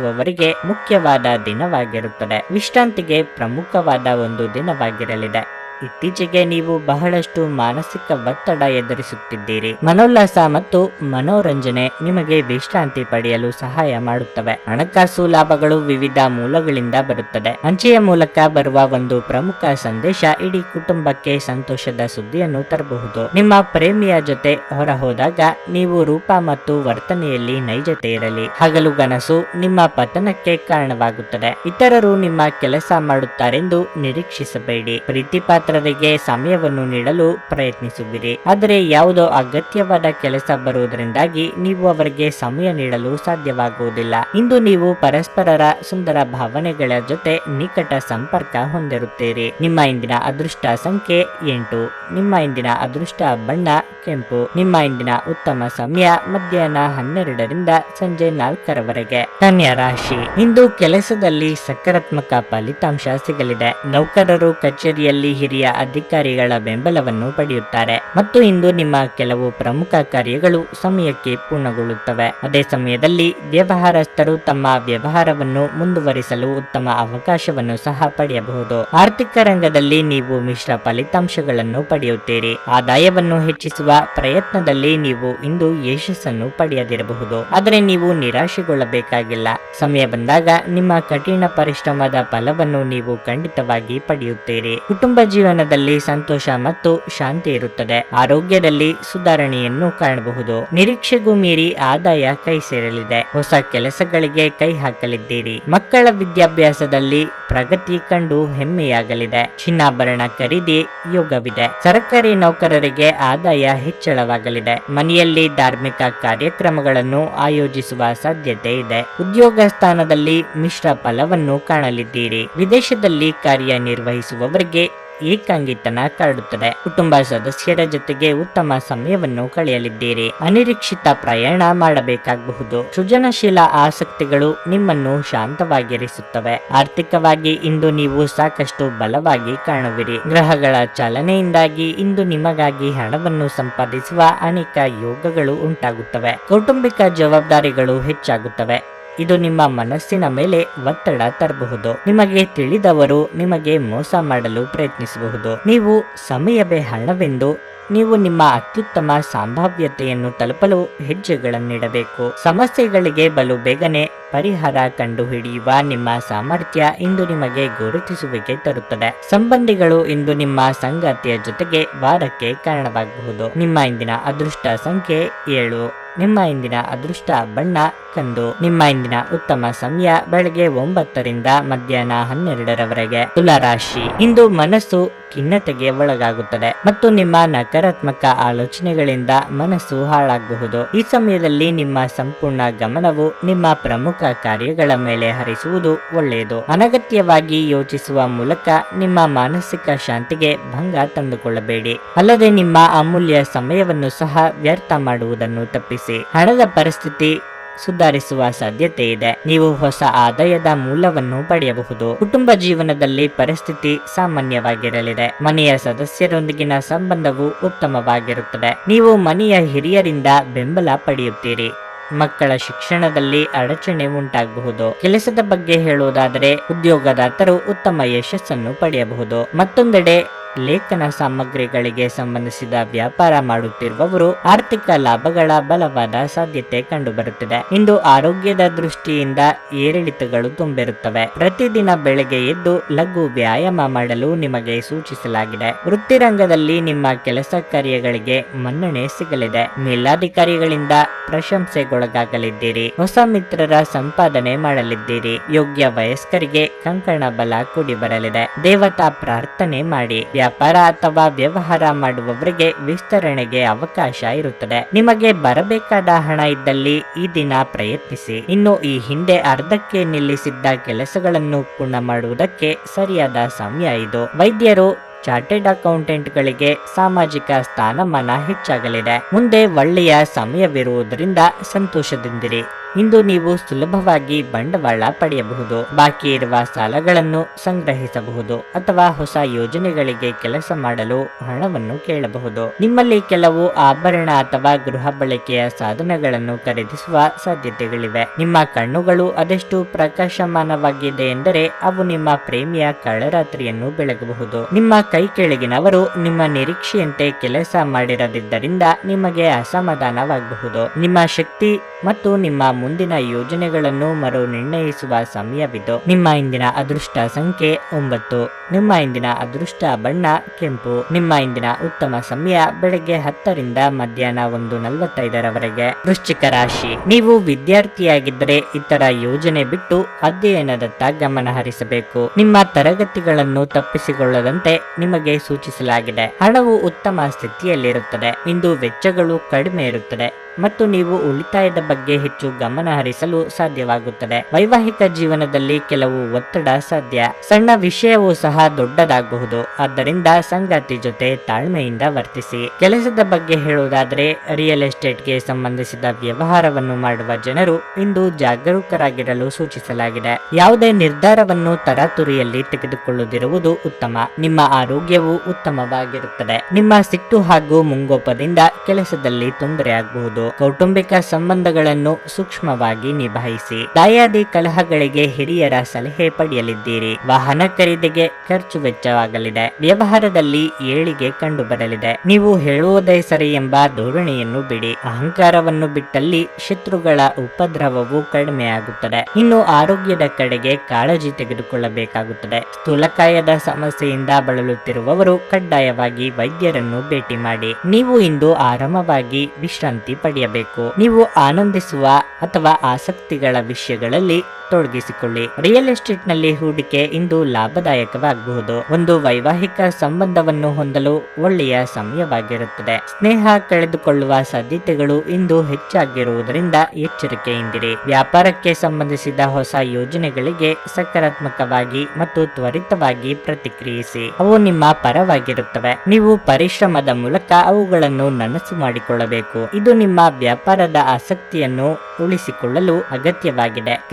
ನಿರ್ವಹಿಸುವವರಿಗೆ ಮುಖ್ಯವಾದ ದಿನವಾಗಿರುತ್ತದೆ. ವಿಶ್ರಾಂತಿಗೆ ಪ್ರಮುಖವಾದ ಒಂದು ದಿನವಾಗಿರಲಿದೆ. ಇತ್ತೀಚೆಗೆ ನೀವು ಬಹಳಷ್ಟು ಮಾನಸಿಕ ಒತ್ತಡ ಎದುರಿಸುತ್ತಿದ್ದೀರಿ. ಮನೋಲ್ಲಾಸ ಮತ್ತು ಮನೋರಂಜನೆ ನಿಮಗೆ ವಿಶ್ರಾಂತಿ ಪಡೆಯಲು ಸಹಾಯ ಮಾಡುತ್ತವೆ. ಹಣಕಾಸು ಲಾಭಗಳು ವಿವಿಧ ಮೂಲಗಳಿಂದ ಬರುತ್ತದೆ. ಅಂಚೆಯ ಮೂಲಕ ಬರುವ ಒಂದು ಪ್ರಮುಖ ಸಂದೇಶ ಇಡೀ ಕುಟುಂಬಕ್ಕೆ ಸಂತೋಷದ ಸುದ್ದಿಯನ್ನು ತರಬಹುದು. ನಿಮ್ಮ ಪ್ರೇಮಿಯ ಜೊತೆ ಹೊರ ಹೋದಾಗ ನೀವು ರೂಪ ಮತ್ತು ವರ್ತನೆಯಲ್ಲಿ ನೈಜತೆ ಇರಲಿ. ಹಗಲು ಗನಸು ನಿಮ್ಮ ಪತನಕ್ಕೆ ಕಾರಣವಾಗುತ್ತದೆ. ಇತರರು ನಿಮ್ಮ ಕೆಲಸ ಮಾಡುತ್ತಾರೆಂದು ನಿರೀಕ್ಷಿಸಬೇಡಿ. ಪ್ರೀತಿ ಪಾತ್ರರಿಗೆ ಸಮಯವನ್ನು ನೀಡಲು ಪ್ರಯತ್ನಿಸುವಿರಿ. ಆದರೆ ಯಾವುದೋ ಅಗತ್ಯವಾದ ಕೆಲಸ ಬರುವುದರಿಂದಾಗಿ ನೀವು ಅವರಿಗೆ ಸಮಯ ನೀಡಲು ಸಾಧ್ಯವಾಗುವುದಿಲ್ಲ. ಇಂದು ನೀವು ಪರಸ್ಪರರ ಸುಂದರ ಭಾವನೆಗಳ ಜೊತೆ ನಿಕಟ ಸಂಪರ್ಕ ಹೊಂದಿರುತ್ತೀರಿ. ನಿಮ್ಮ ಇಂದಿನ ಅದೃಷ್ಟ ಸಂಖ್ಯೆ ಎಂಟು. ನಿಮ್ಮ ಇಂದಿನ ಅದೃಷ್ಟ ಬಣ್ಣ ಕೆಂಪು. ನಿಮ್ಮ ಇಂದಿನ ಉತ್ತಮ ಸಮಯ ಮಧ್ಯಾಹ್ನ ಹನ್ನೆರಡರಿಂದ ಸಂಜೆ ನಾಲ್ಕರವರೆಗೆ. ಕನ್ಯಾ ರಾಶಿ. ಇಂದು ಕೆಲಸದಲ್ಲಿ ಸಕಾರಾತ್ಮಕ ಫಲಿತಾಂಶ ಸಿಗಲಿದೆ. ನೌಕರರು ಕಚೇರಿಯಲ್ಲಿ ಹಿರಿಯ ಅಧಿಕಾರಿಗಳ ಬೆಂಬಲವನ್ನು ಪಡೆಯುತ್ತಾರೆ. ಮತ್ತು ಇಂದು ನಿಮ್ಮ ಕೆಲವು ಪ್ರಮುಖ ಕಾರ್ಯಗಳು ಸಮಯಕ್ಕೆ ಪೂರ್ಣಗೊಳ್ಳುತ್ತವೆ. ಅದೇ ಸಮಯದಲ್ಲಿ ವ್ಯವಹಾರಸ್ಥರು ತಮ್ಮ ವ್ಯವಹಾರವನ್ನು ಮುಂದುವರಿಸಲು ಉತ್ತಮ ಅವಕಾಶವನ್ನು ಸಹ ಪಡೆಯಬಹುದು. ಆರ್ಥಿಕ ರಂಗದಲ್ಲಿ ನೀವು ಮಿಶ್ರ ಫಲಿತಾಂಶಗಳನ್ನು ಪಡೆಯುತ್ತೀರಿ. ಆದಾಯವನ್ನು ಹೆಚ್ಚಿಸುವ ಪ್ರಯತ್ನದಲ್ಲಿ ನೀವು ಇಂದು ಯಶಸ್ಸನ್ನು ಪಡೆಯದಿರಬಹುದು. ಆದರೆ ನೀವು ನಿರಾಶೆಗೊಳ್ಳಬೇಕಾಗಿಲ್ಲ. ಸಮಯ ಬಂದಾಗ ನಿಮ್ಮ ಕಠಿಣ ಪರಿಶ್ರಮದ ಫಲವನ್ನು ನೀವು ಖಂಡಿತವಾಗಿ ಪಡೆಯುತ್ತೀರಿ. ಕುಟುಂಬ ಜೀವನದಲ್ಲಿ ಸಂತೋಷ ಮತ್ತು ಶಾಂತಿ ಇರುತ್ತದೆ. ಆರೋಗ್ಯದಲ್ಲಿ ಸುಧಾರಣೆಯನ್ನು ಕಾಣಬಹುದು. ನಿರೀಕ್ಷೆಗೂ ಮೀರಿ ಆದಾಯ ಕೈ ಸೇರಲಿದೆ. ಹೊಸ ಕೆಲಸಗಳಿಗೆ ಕೈ ಹಾಕಲಿದ್ದೀರಿ. ಮಕ್ಕಳ ವಿದ್ಯಾಭ್ಯಾಸದಲ್ಲಿ ಪ್ರಗತಿ ಕಂಡು ಹೆಮ್ಮೆಯಾಗಲಿದೆ. ಚಿನ್ನಾಭರಣ ಖರೀದಿ ಯೋಗವಿದೆ. ಸರ್ಕಾರಿ ನೌಕರರಿಗೆ ಆದಾಯ ಹೆಚ್ಚಳವಾಗಲಿದೆ. ಮನೆಯಲ್ಲಿ ಧಾರ್ಮಿಕ ಕಾರ್ಯಕ್ರಮಗಳನ್ನು ಆಯೋಜಿಸುವ ಸಾಧ್ಯತೆ ಇದೆ. ಉದ್ಯೋಗ ಸ್ಥಾನದಲ್ಲಿ ಮಿಶ್ರ ಫಲವನ್ನು ಕಾಣಲಿದ್ದೀರಿ. ವಿದೇಶದಲ್ಲಿ ಕಾರ್ಯನಿರ್ವಹಿಸುವವರಿಗೆ ಏಕಾಂಗಿತನ ಕಾಡುತ್ತದೆ ಕುಟುಂಬ ಸದಸ್ಯರ ಜೊತೆಗೆ ಉತ್ತಮ ಸಮಯವನ್ನು ಕಳೆಯಲಿದ್ದೀರಿ. ಅನಿರೀಕ್ಷಿತ ಪ್ರಯಾಣ ಮಾಡಬೇಕಾಗಬಹುದು. ಸೃಜನಶೀಲ ಆಸಕ್ತಿಗಳು ನಿಮ್ಮನ್ನು ಶಾಂತವಾಗಿರಿಸುತ್ತವೆ. ಆರ್ಥಿಕವಾಗಿ ಇಂದು ನೀವು ಸಾಕಷ್ಟು ಬಲವಾಗಿ ಕಾಣುವಿರಿ. ಗ್ರಹಗಳ ಚಲನೆಯಿಂದಾಗಿ ಇಂದು ನಿಮಗಾಗಿ ಹಣವನ್ನು ಸಂಪಾದಿಸುವ ಅನೇಕ ಯೋಗಗಳು ಉಂಟಾಗುತ್ತವೆ. ಕೌಟುಂಬಿಕ ಜವಾಬ್ದಾರಿಗಳು ಹೆಚ್ಚಾಗುತ್ತವೆ. ಇದು ನಿಮ್ಮ ಮನಸ್ಸಿನ ಮೇಲೆ ಒತ್ತಡ ತರಬಹುದು. ನಿಮಗೆ ತಿಳಿದವರು ನಿಮಗೆ ಮೋಸ ಮಾಡಲು ಪ್ರಯತ್ನಿಸಬಹುದು. ನೀವು ಸಮಯವೇ ಹಣವೆಂದು ನೀವು ನಿಮ್ಮ ಅತ್ಯುತ್ತಮ ಸಂಭಾವ್ಯತೆಯನ್ನು ತಲುಪಲು ಹೆಜ್ಜೆಗಳನ್ನಿಡಬೇಕು. ಸಮಸ್ಯೆಗಳಿಗೆ ಬಲು ಬೇಗನೆ ಪರಿಹಾರ ಕಂಡುಹಿಡಿಯುವ ನಿಮ್ಮ ಸಾಮರ್ಥ್ಯ ಇಂದು ನಿಮಗೆ ಗುರುತಿಸುವಿಕೆ ತರುತ್ತದೆ. ಸಂಬಂಧಿಗಳು ಇಂದು ನಿಮ್ಮ ಸಂಗಾತಿಯ ಜೊತೆಗೆ ವಾರಕ್ಕೆ ಕಾರಣವಾಗಬಹುದು. ನಿಮ್ಮ ಇಂದಿನ ಅದೃಷ್ಟ ಸಂಖ್ಯೆ ಏಳು. ನಿಮ್ಮ ಇಂದಿನ ಅದೃಷ್ಟ ಬಣ್ಣ ಕಂದು ನಿಮ್ಮ ಇಂದಿನ ಉತ್ತಮ ಸಮಯ ಬೆಳಗ್ಗೆ ಒಂಬತ್ತರಿಂದ ಮಧ್ಯಾಹ್ನ ಹನ್ನೆರಡರವರೆಗೆ ತುಲಾರಾಶಿ. ಇಂದು ಮನಸ್ಸು ಖಿನ್ನತೆಗೆ ಒಳಗಾಗುತ್ತದೆ ಮತ್ತು ನಿಮ್ಮ ನಕಾರಾತ್ಮಕ ಆಲೋಚನೆಗಳಿಂದ ಮನಸ್ಸು ಹಾಳಾಗಬಹುದು. ಈ ಸಮಯದಲ್ಲಿ ನಿಮ್ಮ ಸಂಪೂರ್ಣ ಗಮನವು ನಿಮ್ಮ ಪ್ರಮುಖ ಕಾರ್ಯಗಳ ಮೇಲೆ ಹರಿಸುವುದು ಒಳ್ಳೆಯದು. ಅನಗತ್ಯವಾಗಿ ಯೋಚಿಸುವ ಮೂಲಕ ನಿಮ್ಮ ಮಾನಸಿಕ ಶಾಂತಿಗೆ ಭಂಗ ತಂದುಕೊಳ್ಳಬೇಡಿ. ಅಲ್ಲದೆ ನಿಮ್ಮ ಅಮೂಲ್ಯ ಸಮಯವನ್ನು ಸಹ ವ್ಯರ್ಥ ಮಾಡುವುದನ್ನು ತಪ್ಪಿಸಿ. ಹಣದ ಪರಿಸ್ಥಿತಿ ಸುಧಾರಿಸುವ ಸಾಧ್ಯತೆ ಇದೆ. ನೀವು ಹೊಸ ಆದಾಯದ ಮೂಲವನ್ನು ಪಡೆಯಬಹುದು. ಕುಟುಂಬ ಜೀವನದಲ್ಲಿ ಪರಿಸ್ಥಿತಿ ಸಾಮಾನ್ಯವಾಗಿರಲಿದೆ. ಮನೆಯ ಸದಸ್ಯರೊಂದಿಗಿನ ಸಂಬಂಧವು ಉತ್ತಮವಾಗಿರುತ್ತದೆ. ನೀವು ಮನೆಯ ಹಿರಿಯರಿಂದ ಬೆಂಬಲ ಪಡೆಯುತ್ತೀರಿ. ಮಕ್ಕಳ ಶಿಕ್ಷಣದಲ್ಲಿ ಅಡಚಣೆ ಉಂಟಾಗಬಹುದು. ಕೆಲಸದ ಬಗ್ಗೆ ಹೇಳುವುದಾದರೆ, ಉದ್ಯೋಗದಾತರು ಉತ್ತಮ ಯಶಸ್ಸನ್ನು ಪಡೆಯಬಹುದು. ಮತ್ತೊಂದೆಡೆ ಲೇಖನ ಸಾಮಗ್ರಿಗಳಿಗೆ ಸಂಬಂಧಿಸಿದ ವ್ಯಾಪಾರ ಮಾಡುತ್ತಿರುವವರು ಆರ್ಥಿಕ ಲಾಭಗಳ ಬಲವಾದ ಸಾಧ್ಯತೆ ಕಂಡುಬರುತ್ತಿದೆ. ಇಂದು ಆರೋಗ್ಯದ ದೃಷ್ಟಿಯಿಂದ ಏರಿಳಿತಗಳು ತುಂಬಿರುತ್ತವೆ. ಪ್ರತಿದಿನ ಬೆಳಗ್ಗೆ ಎದ್ದು ಲಘು ವ್ಯಾಯಾಮ ಮಾಡಲು ನಿಮಗೆ ಸೂಚಿಸಲಾಗಿದೆ. ವೃತ್ತಿರಂಗದಲ್ಲಿ ನಿಮ್ಮ ಕೆಲಸ ಕಾರ್ಯಗಳಿಗೆ ಮನ್ನಣೆ ಸಿಗಲಿದೆ. ಮೇಲಾಧಿಕಾರಿಗಳಿಂದ ಪ್ರಶಂಸೆಗೊಳಗಾಗಲಿದ್ದೀರಿ. ಹೊಸ ಮಿತ್ರರ ಸಂಪಾದನೆ ಮಾಡಲಿದ್ದೀರಿ. ಯೋಗ್ಯ ವಯಸ್ಕರಿಗೆ ಕಂಕಣ ಬಲ ಕೂಡಿ ಬರಲಿದೆ. ದೇವತಾ ಪ್ರಾರ್ಥನೆ ಮಾಡಿ. ವ್ಯಾಪಾರ ಅಥವಾ ವ್ಯವಹಾರ ಮಾಡುವವರಿಗೆ ವಿಸ್ತರಣೆಗೆ ಅವಕಾಶ ಇರುತ್ತದೆ. ನಿಮಗೆ ಬರಬೇಕಾದ ಹಣ ಇದ್ದಲ್ಲಿ ಈ ದಿನ ಪ್ರಯತ್ನಿಸಿ. ಇನ್ನು ಈ ಹಿಂದೆ ಅರ್ಧಕ್ಕೆ ನಿಲ್ಲಿಸಿದ್ದ ಕೆಲಸಗಳನ್ನು ಪೂರ್ಣ ಮಾಡುವುದಕ್ಕೆ ಸರಿಯಾದ ಸಮಯ ಇದು. ವೈದ್ಯರು, ಚಾರ್ಟೆಡ್ ಅಕೌಂಟೆಂಟ್ಗಳಿಗೆ ಸಾಮಾಜಿಕ ಸ್ಥಾನಮಾನ ಹೆಚ್ಚಾಗಲಿದೆ. ಮುಂದೆ ಒಳ್ಳೆಯ ಸಮಯವಿರುವುದರಿಂದ ಸಂತೋಷದಿಂದಿರಿ. ಇಂದು ನೀವು ಸುಲಭವಾಗಿ ಬಂಡವಾಳ ಪಡೆಯಬಹುದು. ಬಾಕಿ ಇರುವ ಸಾಲಗಳನ್ನು ಸಂಗ್ರಹಿಸಬಹುದು ಅಥವಾ ಹೊಸ ಯೋಜನೆಗಳಿಗೆ ಕೆಲಸ ಮಾಡಲು ಹಣವನ್ನು ಕೇಳಬಹುದು. ನಿಮ್ಮಲ್ಲಿ ಕೆಲವು ಆಭರಣ ಅಥವಾ ಗೃಹ ಬಳಕೆಯ ಸಾಧನಗಳನ್ನು ಖರೀದಿಸುವ ಸಾಧ್ಯತೆಗಳಿವೆ. ನಿಮ್ಮ ಕಣ್ಣುಗಳು ಅದೆಷ್ಟು ಪ್ರಕಾಶಮಾನವಾಗಿದೆ ಎಂದರೆ ಅವು ನಿಮ್ಮ ಪ್ರೇಮಿಯ ಕಳರಾತ್ರಿಯನ್ನು ಬೆಳಗಬಹುದು. ನಿಮ್ಮ ಕೈ ಕೆಳಗಿನವರು ನಿಮ್ಮ ನಿರೀಕ್ಷೆಯಂತೆ ಕೆಲಸ ಮಾಡಿರದಿದ್ದರಿಂದ ನಿಮಗೆ ಅಸಮಾಧಾನವಾಗಬಹುದು. ನಿಮ್ಮ ಶಕ್ತಿ ಮತ್ತು ನಿಮ್ಮ ಮುಂದಿನ ಯೋಜನೆಗಳನ್ನು ಮರು ನಿರ್ಣಯಿಸುವ ಸಮಯವಿದು. ನಿಮ್ಮ ಇಂದಿನ ಅದೃಷ್ಟ ಸಂಖ್ಯೆ ಒಂಬತ್ತು. ನಿಮ್ಮ ಇಂದಿನ ಅದೃಷ್ಟ ಬಣ್ಣ ಕೆಂಪು. ನಿಮ್ಮ ಇಂದಿನ ಉತ್ತಮ ಸಮಯ ಬೆಳಗ್ಗೆ ಹತ್ತರಿಂದ ಮಧ್ಯಾಹ್ನ ಒಂದು ನಲವತ್ತೈದರವರೆಗೆ. ವೃಶ್ಚಿಕ ರಾಶಿ. ನೀವು ವಿದ್ಯಾರ್ಥಿಯಾಗಿದ್ದರೆ ಇತರ ಯೋಜನೆ ಬಿಟ್ಟು ಅಧ್ಯಯನದತ್ತ ಗಮನ ಹರಿಸಬೇಕು. ನಿಮ್ಮ ತರಗತಿಗಳನ್ನು ತಪ್ಪಿಸಿಕೊಳ್ಳದಂತೆ ನಿಮಗೆ ಸೂಚಿಸಲಾಗಿದೆ. ಹಣವು ಉತ್ತಮ ಸ್ಥಿತಿಯಲ್ಲಿರುತ್ತದೆ. ಇಂದು ವೆಚ್ಚಗಳು ಕಡಿಮೆ ಇರುತ್ತದೆ. ಮತ್ತು ನೀವು ಉಳಿತಾಯದ ಬಗ್ಗೆ ಹೆಚ್ಚು ಗಮನ ಹರಿಸಲು ಸಾಧ್ಯವಾಗುತ್ತದೆ. ವೈವಾಹಿಕ ಜೀವನದಲ್ಲಿ ಕೆಲವು ಒತ್ತಡ ಸಾಧ್ಯ. ಸಣ್ಣ ವಿಷಯವೂ ಸಹ ದೊಡ್ಡದಾಗಬಹುದು. ಆದ್ದರಿಂದ ಸಂಗಾತಿ ಜೊತೆ ತಾಳ್ಮೆಯಿಂದ ವರ್ತಿಸಿ. ಕೆಲಸದ ಬಗ್ಗೆ ಹೇಳುವುದಾದರೆ ರಿಯಲ್ ಎಸ್ಟೇಟ್ಗೆ ಸಂಬಂಧಿಸಿದ ವ್ಯವಹಾರವನ್ನು ಮಾಡುವ ಜನರು ಇಂದು ಜಾಗರೂಕರಾಗಿರಲು ಸೂಚಿಸಲಾಗಿದೆ. ಯಾವುದೇ ನಿರ್ಧಾರವನ್ನು ತರಾತುರಿಯಲ್ಲಿ ತೆಗೆದುಕೊಳ್ಳದಿರುವುದು ಉತ್ತಮ. ನಿಮ್ಮ ಆರೋಗ್ಯವು ಉತ್ತಮವಾಗಿರುತ್ತದೆ. ನಿಮ್ಮ ಸಿಟ್ಟು ಹಾಗೂ ಮುಂಗೋಪದಿಂದ ಕೆಲಸದಲ್ಲಿ ತೊಂದರೆಯಾಗಬಹುದು ಕೌಟುಂಬಿಕ ಸಂಬಂಧಗಳನ್ನು ಸೂಕ್ಷ್ಮವಾಗಿ ನಿಭಾಯಿಸಿ. ದಾಯಾದಿ ಕಲಹಗಳಿಗೆ ಹಿರಿಯರ ಸಲಹೆ ಪಡೆಯಲಿದ್ದೀರಿ. ವಾಹನ ಖರೀದಿಗೆ ಖರ್ಚು ವೆಚ್ಚವಾಗಲಿದೆ. ವ್ಯವಹಾರದಲ್ಲಿ ಏಳಿಗೆ ಕಂಡುಬರಲಿದೆ. ನೀವು ಹೇಳುವುದೇ ಸರಿ ಎಂಬ ಧೋರಣೆಯನ್ನು ಬಿಡಿ. ಅಹಂಕಾರವನ್ನು ಬಿಟ್ಟಲ್ಲಿ ಶತ್ರುಗಳ ಉಪದ್ರವವು ಕಡಿಮೆಯಾಗುತ್ತದೆ. ಇನ್ನು ಆರೋಗ್ಯದ ಕಡೆಗೆ ಕಾಳಜಿ ತೆಗೆದುಕೊಳ್ಳಬೇಕಾಗುತ್ತದೆ. ಸ್ಥೂಲಕಾಯದ ಸಮಸ್ಯೆಯಿಂದ ಬಳಲುತ್ತಿರುವವರು ಕಡ್ಡಾಯವಾಗಿ ವೈದ್ಯರನ್ನು ಭೇಟಿ ಮಾಡಿ. ನೀವು ಇಂದು ಆರಾಮವಾಗಿ ವಿಶ್ರಾಂತಿ ಪಡೆಯಬೇಕು ನೀವು ಆನಂದಿಸುವ ಅಥವಾ ಆಸಕ್ತಿಗಳ ವಿಷಯಗಳಲ್ಲಿ ತೊಡಗಿಸಿಕೊಳ್ಳಿ. ರಿಯಲ್ ಎಸ್ಟೇಟ್ನಲ್ಲಿ ಹೂಡಿಕೆ ಇಂದು ಲಾಭದಾಯಕವಾಗಬಹುದು. ಒಂದು ವೈವಾಹಿಕ ಸಂಬಂಧವನ್ನು ಹೊಂದಲು ಒಳ್ಳೆಯ ಸಮಯವಾಗಿರುತ್ತದೆ. ಸ್ನೇಹ ಕಳೆದುಕೊಳ್ಳುವ ಸಾಧ್ಯತೆಗಳು ಇಂದು ಹೆಚ್ಚಾಗಿರುವುದರಿಂದ ಎಚ್ಚರಿಕೆಯಿಂದಿರಿ. ವ್ಯಾಪಾರಕ್ಕೆ ಸಂಬಂಧಿಸಿದ ಹೊಸ ಯೋಜನೆಗಳಿಗೆ ಸಕಾರಾತ್ಮಕವಾಗಿ ಮತ್ತು ತ್ವರಿತವಾಗಿ ಪ್ರತಿಕ್ರಿಯಿಸಿ. ಅವು ನಿಮ್ಮ ಪರವಾಗಿರುತ್ತವೆ. ನೀವು ಪರಿಶ್ರಮದ ಮೂಲಕ ಅವುಗಳನ್ನು ನನಸು ಮಾಡಿಕೊಳ್ಳಬೇಕು. ಇದು ನಿಮ್ಮ ವ್ಯಾಪಾರದ ಆಸಕ್ತಿಯನ್ನು ಉಳಿಸಿಕೊಳ್ಳಲು ಅಗತ್ಯವಾಗಿದೆ.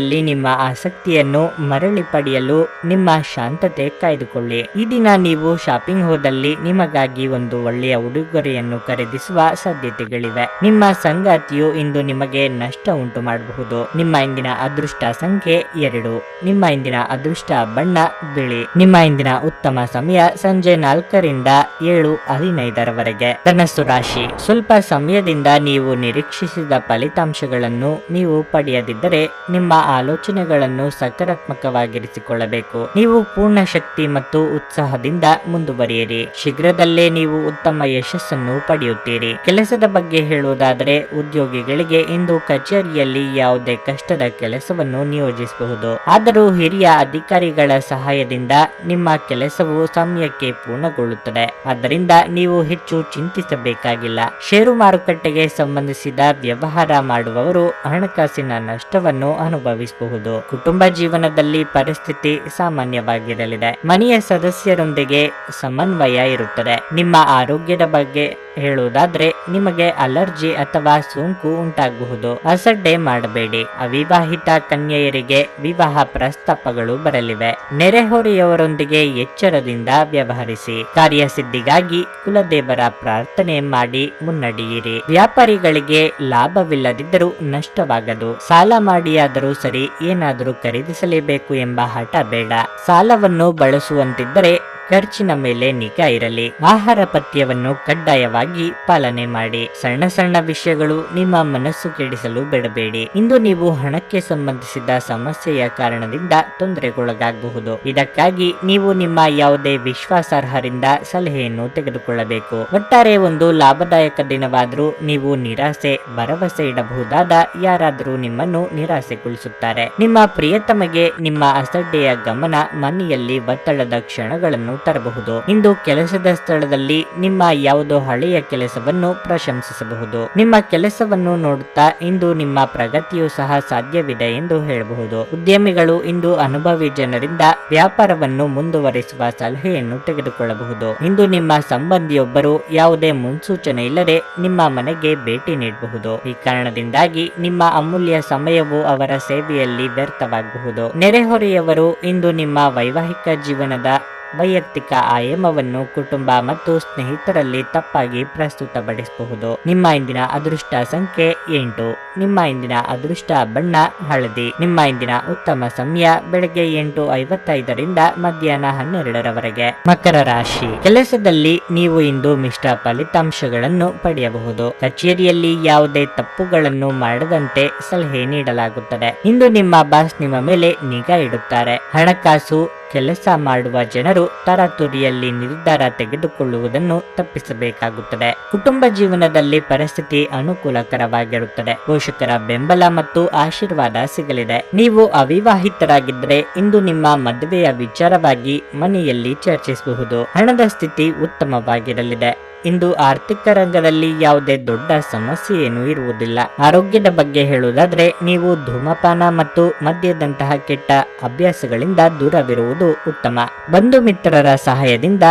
ನಿಮ್ಮ ಆಸಕ್ತಿಯನ್ನು ಮರಳಿ ಪಡೆಯಲು ನಿಮ್ಮ ಶಾಂತತೆ ಕಾಯ್ದುಕೊಳ್ಳಿ. ಈ ದಿನ ನೀವು ಶಾಪಿಂಗ್ ಹೋದಲ್ಲಿ ನಿಮಗಾಗಿ ಒಂದು ಒಳ್ಳೆಯ ಉಡುಗೊರೆಯನ್ನು ಖರೀದಿಸುವ ಸಾಧ್ಯತೆಗಳಿವೆ. ನಿಮ್ಮ ಸಂಗಾತಿಯು ಇಂದು ನಿಮಗೆ ನಷ್ಟ ಉಂಟು ಮಾಡಬಹುದು. ನಿಮ್ಮ ಇಂದಿನ ಅದೃಷ್ಟ ಸಂಖ್ಯೆ ಎರಡು. ನಿಮ್ಮ ಇಂದಿನ ಅದೃಷ್ಟ ಬಣ್ಣ ಬಿಳಿ. ನಿಮ್ಮ ಇಂದಿನ ಉತ್ತಮ ಸಮಯ ಸಂಜೆ ನಾಲ್ಕರಿಂದ ಏಳು ಹದಿನೈದರವರೆಗೆ. ಧನಸ್ಸು ರಾಶಿ. ಸ್ವಲ್ಪ ಸಮಯದಿಂದ ನೀವು ನಿರೀಕ್ಷಿಸಿದ ಫಲಿತಾಂಶಗಳನ್ನು ನೀವು ಪಡೆಯದಿದ್ದರೆ ನಿಮ್ಮ ಆಲೋಚನೆಗಳನ್ನು ಸಕಾರಾತ್ಮಕವಾಗಿರಿಸಿಕೊಳ್ಳಬೇಕು. ನೀವು ಪೂರ್ಣ ಶಕ್ತಿ ಮತ್ತು ಉತ್ಸಾಹದಿಂದ ಮುಂದುವರಿಯಿರಿ. ಶೀಘ್ರದಲ್ಲೇ ನೀವು ಉತ್ತಮ ಯಶಸ್ಸನ್ನು ಪಡೆಯುತ್ತೀರಿ. ಕೆಲಸದ ಬಗ್ಗೆ ಹೇಳುವುದಾದರೆ, ಉದ್ಯೋಗಿಗಳಿಗೆ ಇಂದು ಕಚೇರಿಯಲ್ಲಿ ಯಾವುದೇ ಕಷ್ಟದ ಕೆಲಸವನ್ನು ನಿಯೋಜಿಸಬಹುದು. ಆದರೂ ಹಿರಿಯ ಅಧಿಕಾರಿಗಳ ಸಹಾಯದಿಂದ ನಿಮ್ಮ ಕೆಲಸವು ಸಮಯಕ್ಕೆ ಪೂರ್ಣಗೊಳ್ಳುತ್ತದೆ. ಆದ್ದರಿಂದ ನೀವು ಹೆಚ್ಚು ಚಿಂತಿಸಬೇಕಾಗಿಲ್ಲ. ಷೇರು ಮಾರುಕಟ್ಟೆಗೆ ಸಂಬಂಧಿಸಿದ ವ್ಯವಹಾರ ಮಾಡುವವರು ಹಣಕಾಸಿನ ನಷ್ಟವನ್ನು ಅನುಭವಿಸ ಅನುಭವಿಸಬಹುದು ಕುಟುಂಬ ಜೀವನದಲ್ಲಿ ಪರಿಸ್ಥಿತಿ ಸಾಮಾನ್ಯವಾಗಿರಲಿದೆ. ಮನೆಯ ಸದಸ್ಯರೊಂದಿಗೆ ಸಮನ್ವಯ ಇರುತ್ತದೆ. ನಿಮ್ಮ ಆರೋಗ್ಯದ ಬಗ್ಗೆ ಹೇಳುವುದಾದ್ರೆ, ನಿಮಗೆ ಅಲರ್ಜಿ ಅಥವಾ ಸೋಂಕು ಉಂಟಾಗಬಹುದು. ಅಸಡ್ಡೆ ಮಾಡಬೇಡಿ. ಅವಿವಾಹಿತ ಕನ್ಯೆಯರಿಗೆ ವಿವಾಹ ಪ್ರಸ್ತಾಪಗಳು ಬರಲಿವೆ. ನೆರೆಹೊರೆಯವರೊಂದಿಗೆ ಎಚ್ಚರದಿಂದ ವ್ಯವಹರಿಸಿ, ಕಾರ್ಯಸಿದ್ಧಿಗಾಗಿ ಕುಲದೇವರ ಪ್ರಾರ್ಥನೆ ಮಾಡಿ ಮುನ್ನಡೆಯಿರಿ. ವ್ಯಾಪಾರಿಗಳಿಗೆ ಲಾಭವಿಲ್ಲದಿದ್ದರೂ ನಷ್ಟವಾಗದು. ಸಾಲ ಮಾಡಿಯಾದರೂ ಸರಿ ಏನಾದರೂ ಖರೀದಿಸಲೇಬೇಕು ಎಂಬ ಹಠ ಬೇಡ. ಸಾಲವನ್ನು ಬಳಸುವಂತಿದ್ದರೆ ಖರ್ಚಿನ ಮೇಲೆ ನಿಗಾ ಇರಲಿ. ಆಹಾರ ಪಥ್ಯವನ್ನು ಕಡ್ಡಾಯವಾಗಿ ಪಾಲನೆ ಮಾಡಿ. ಸಣ್ಣ ಸಣ್ಣ ವಿಷಯಗಳು ನಿಮ್ಮ ಮನಸ್ಸು ಕೆಡಿಸಲು ಬಿಡಬೇಡಿ. ಇಂದು ನೀವು ಹಣಕ್ಕೆ ಸಂಬಂಧಿಸಿದ ಸಮಸ್ಯೆಯ ಕಾರಣದಿಂದ ತೊಂದರೆಗೊಳಗಾಗಬಹುದು. ಇದಕ್ಕಾಗಿ ನೀವು ನಿಮ್ಮ ಯಾವುದೇ ವಿಶ್ವಾಸಾರ್ಹರಿಂದ ಸಲಹೆಯನ್ನು ತೆಗೆದುಕೊಳ್ಳಬೇಕು. ಒಟ್ಟಾರೆ ಒಂದು ಲಾಭದಾಯಕ ದಿನವಾದರೂ ನೀವು ನಿರಾಸೆ, ಭರವಸೆ ಇಡಬಹುದಾದ ಯಾರಾದರೂ ನಿಮ್ಮನ್ನು ನಿರಾಸೆಗೊಳಿಸುತ್ತಾರೆ. ನಿಮ್ಮ ಪ್ರಿಯತಮಗೆ ನಿಮ್ಮ ಅಸಡ್ಡೆಯ ಗಮನ ಮನೆಯಲ್ಲಿ ಒತ್ತಡದ ಕ್ಷಣಗಳನ್ನು ತರಬಹುದು. ಇಂದು ಕೆಲಸದ ಸ್ಥಳದಲ್ಲಿ ನಿಮ್ಮ ಯಾವುದೋ ಹಳೆಯ ಕೆಲಸವನ್ನು ಪ್ರಶಂಸಿಸಬಹುದು. ನಿಮ್ಮ ಕೆಲಸವನ್ನು ನೋಡುತ್ತಾ ಇಂದು ನಿಮ್ಮ ಪ್ರಗತಿಯು ಸಹ ಸಾಧ್ಯವಿದೆ ಎಂದು ಹೇಳಬಹುದು. ಉದ್ಯಮಿಗಳು ಇಂದು ಅನುಭವಿ ಜನರಿಂದ ವ್ಯಾಪಾರವನ್ನು ಮುಂದುವರಿಸುವ ಸಲಹೆಯನ್ನು ತೆಗೆದುಕೊಳ್ಳಬಹುದು. ಇಂದು ನಿಮ್ಮ ಸಂಬಂಧಿಯೊಬ್ಬರು ಯಾವುದೇ ಮುನ್ಸೂಚನೆ ಇಲ್ಲದೆ ನಿಮ್ಮ ಮನೆಗೆ ಭೇಟಿ ನೀಡಬಹುದು. ಈ ಕಾರಣದಿಂದಾಗಿ ನಿಮ್ಮ ಅಮೂಲ್ಯ ಸಮಯವು ಅವರ ಸೇವೆಯಲ್ಲಿ ವ್ಯರ್ಥವಾಗಬಹುದು. ನೆರೆಹೊರೆಯವರು ಇಂದು ನಿಮ್ಮ ವೈವಾಹಿಕ ಜೀವನದ ವೈಯಕ್ತಿಕ ಆಯಾಮವನ್ನು ಕುಟುಂಬ ಮತ್ತು ಸ್ನೇಹಿತರಲ್ಲಿ ತಪ್ಪಾಗಿ ಪ್ರಸ್ತುತಪಡಿಸಬಹುದು. ನಿಮ್ಮ ಇಂದಿನ ಅದೃಷ್ಟ ಸಂಖ್ಯೆ ಎಂಟು. ನಿಮ್ಮ ಇಂದಿನ ಅದೃಷ್ಟ ಬಣ್ಣ ಹಳದಿ. ನಿಮ್ಮ ಇಂದಿನ ಉತ್ತಮ ಸಮಯ ಬೆಳಗ್ಗೆ ಎಂಟು ಐವತ್ತೈದರಿಂದ ಮಧ್ಯಾಹ್ನ ಹನ್ನೆರಡರವರೆಗೆ. ಮಕರ ರಾಶಿ. ಕೆಲಸದಲ್ಲಿ ನೀವು ಇಂದು ಮಿಶ್ರ ಫಲಿತಾಂಶಗಳನ್ನು ಪಡೆಯಬಹುದು. ಕಚೇರಿಯಲ್ಲಿ ಯಾವುದೇ ತಪ್ಪುಗಳನ್ನು ಮಾಡದಂತೆ ಸಲಹೆ ನೀಡಲಾಗುತ್ತದೆ. ಇಂದು ನಿಮ್ಮ ಬಾಸ್ ನಿಮ್ಮ ಮೇಲೆ ನಿಗಾ ಇಡುತ್ತಾರೆ. ಹಣಕಾಸು ಕೆಲಸ ಮಾಡುವ ಜನರು ತರಾತುರಿಯಲ್ಲಿ ನಿರ್ಧಾರ ತೆಗೆದುಕೊಳ್ಳುವುದನ್ನು ತಪ್ಪಿಸಬೇಕಾಗುತ್ತದೆ. ಕುಟುಂಬ ಜೀವನದಲ್ಲಿ ಪರಿಸ್ಥಿತಿ ಅನುಕೂಲಕರವಾಗಿರುತ್ತದೆ. ಪೋಷಕರ ಬೆಂಬಲ ಮತ್ತು ಆಶೀರ್ವಾದ ಸಿಗಲಿದೆ. ನೀವು ಅವಿವಾಹಿತರಾಗಿದ್ದರೆ ಇಂದು ನಿಮ್ಮ ಮದುವೆಯ ವಿಚಾರವಾಗಿ ಮನೆಯಲ್ಲಿ ಚರ್ಚಿಸಬಹುದು. ಹಣದ ಸ್ಥಿತಿ ಉತ್ತಮವಾಗಿರಲಿದೆ. ಇಂದು ಆರ್ಥಿಕ ರಂಗದಲ್ಲಿ ಯಾವುದೇ ದೊಡ್ಡ ಸಮಸ್ಯೆ ಏನೂ ಇರುವುದಿಲ್ಲ. ಆರೋಗ್ಯದ ಬಗ್ಗೆ ಹೇಳುವುದಾದ್ರೆ, ನೀವು ಧೂಮಪಾನ ಮತ್ತು ಮದ್ಯದಂತಹ ಕೆಟ್ಟ ಅಭ್ಯಾಸಗಳಿಂದ ದೂರವಿರುವುದು ಉತ್ತಮ. ಬಂಧು ಮಿತ್ರರ ಸಹಾಯದಿಂದ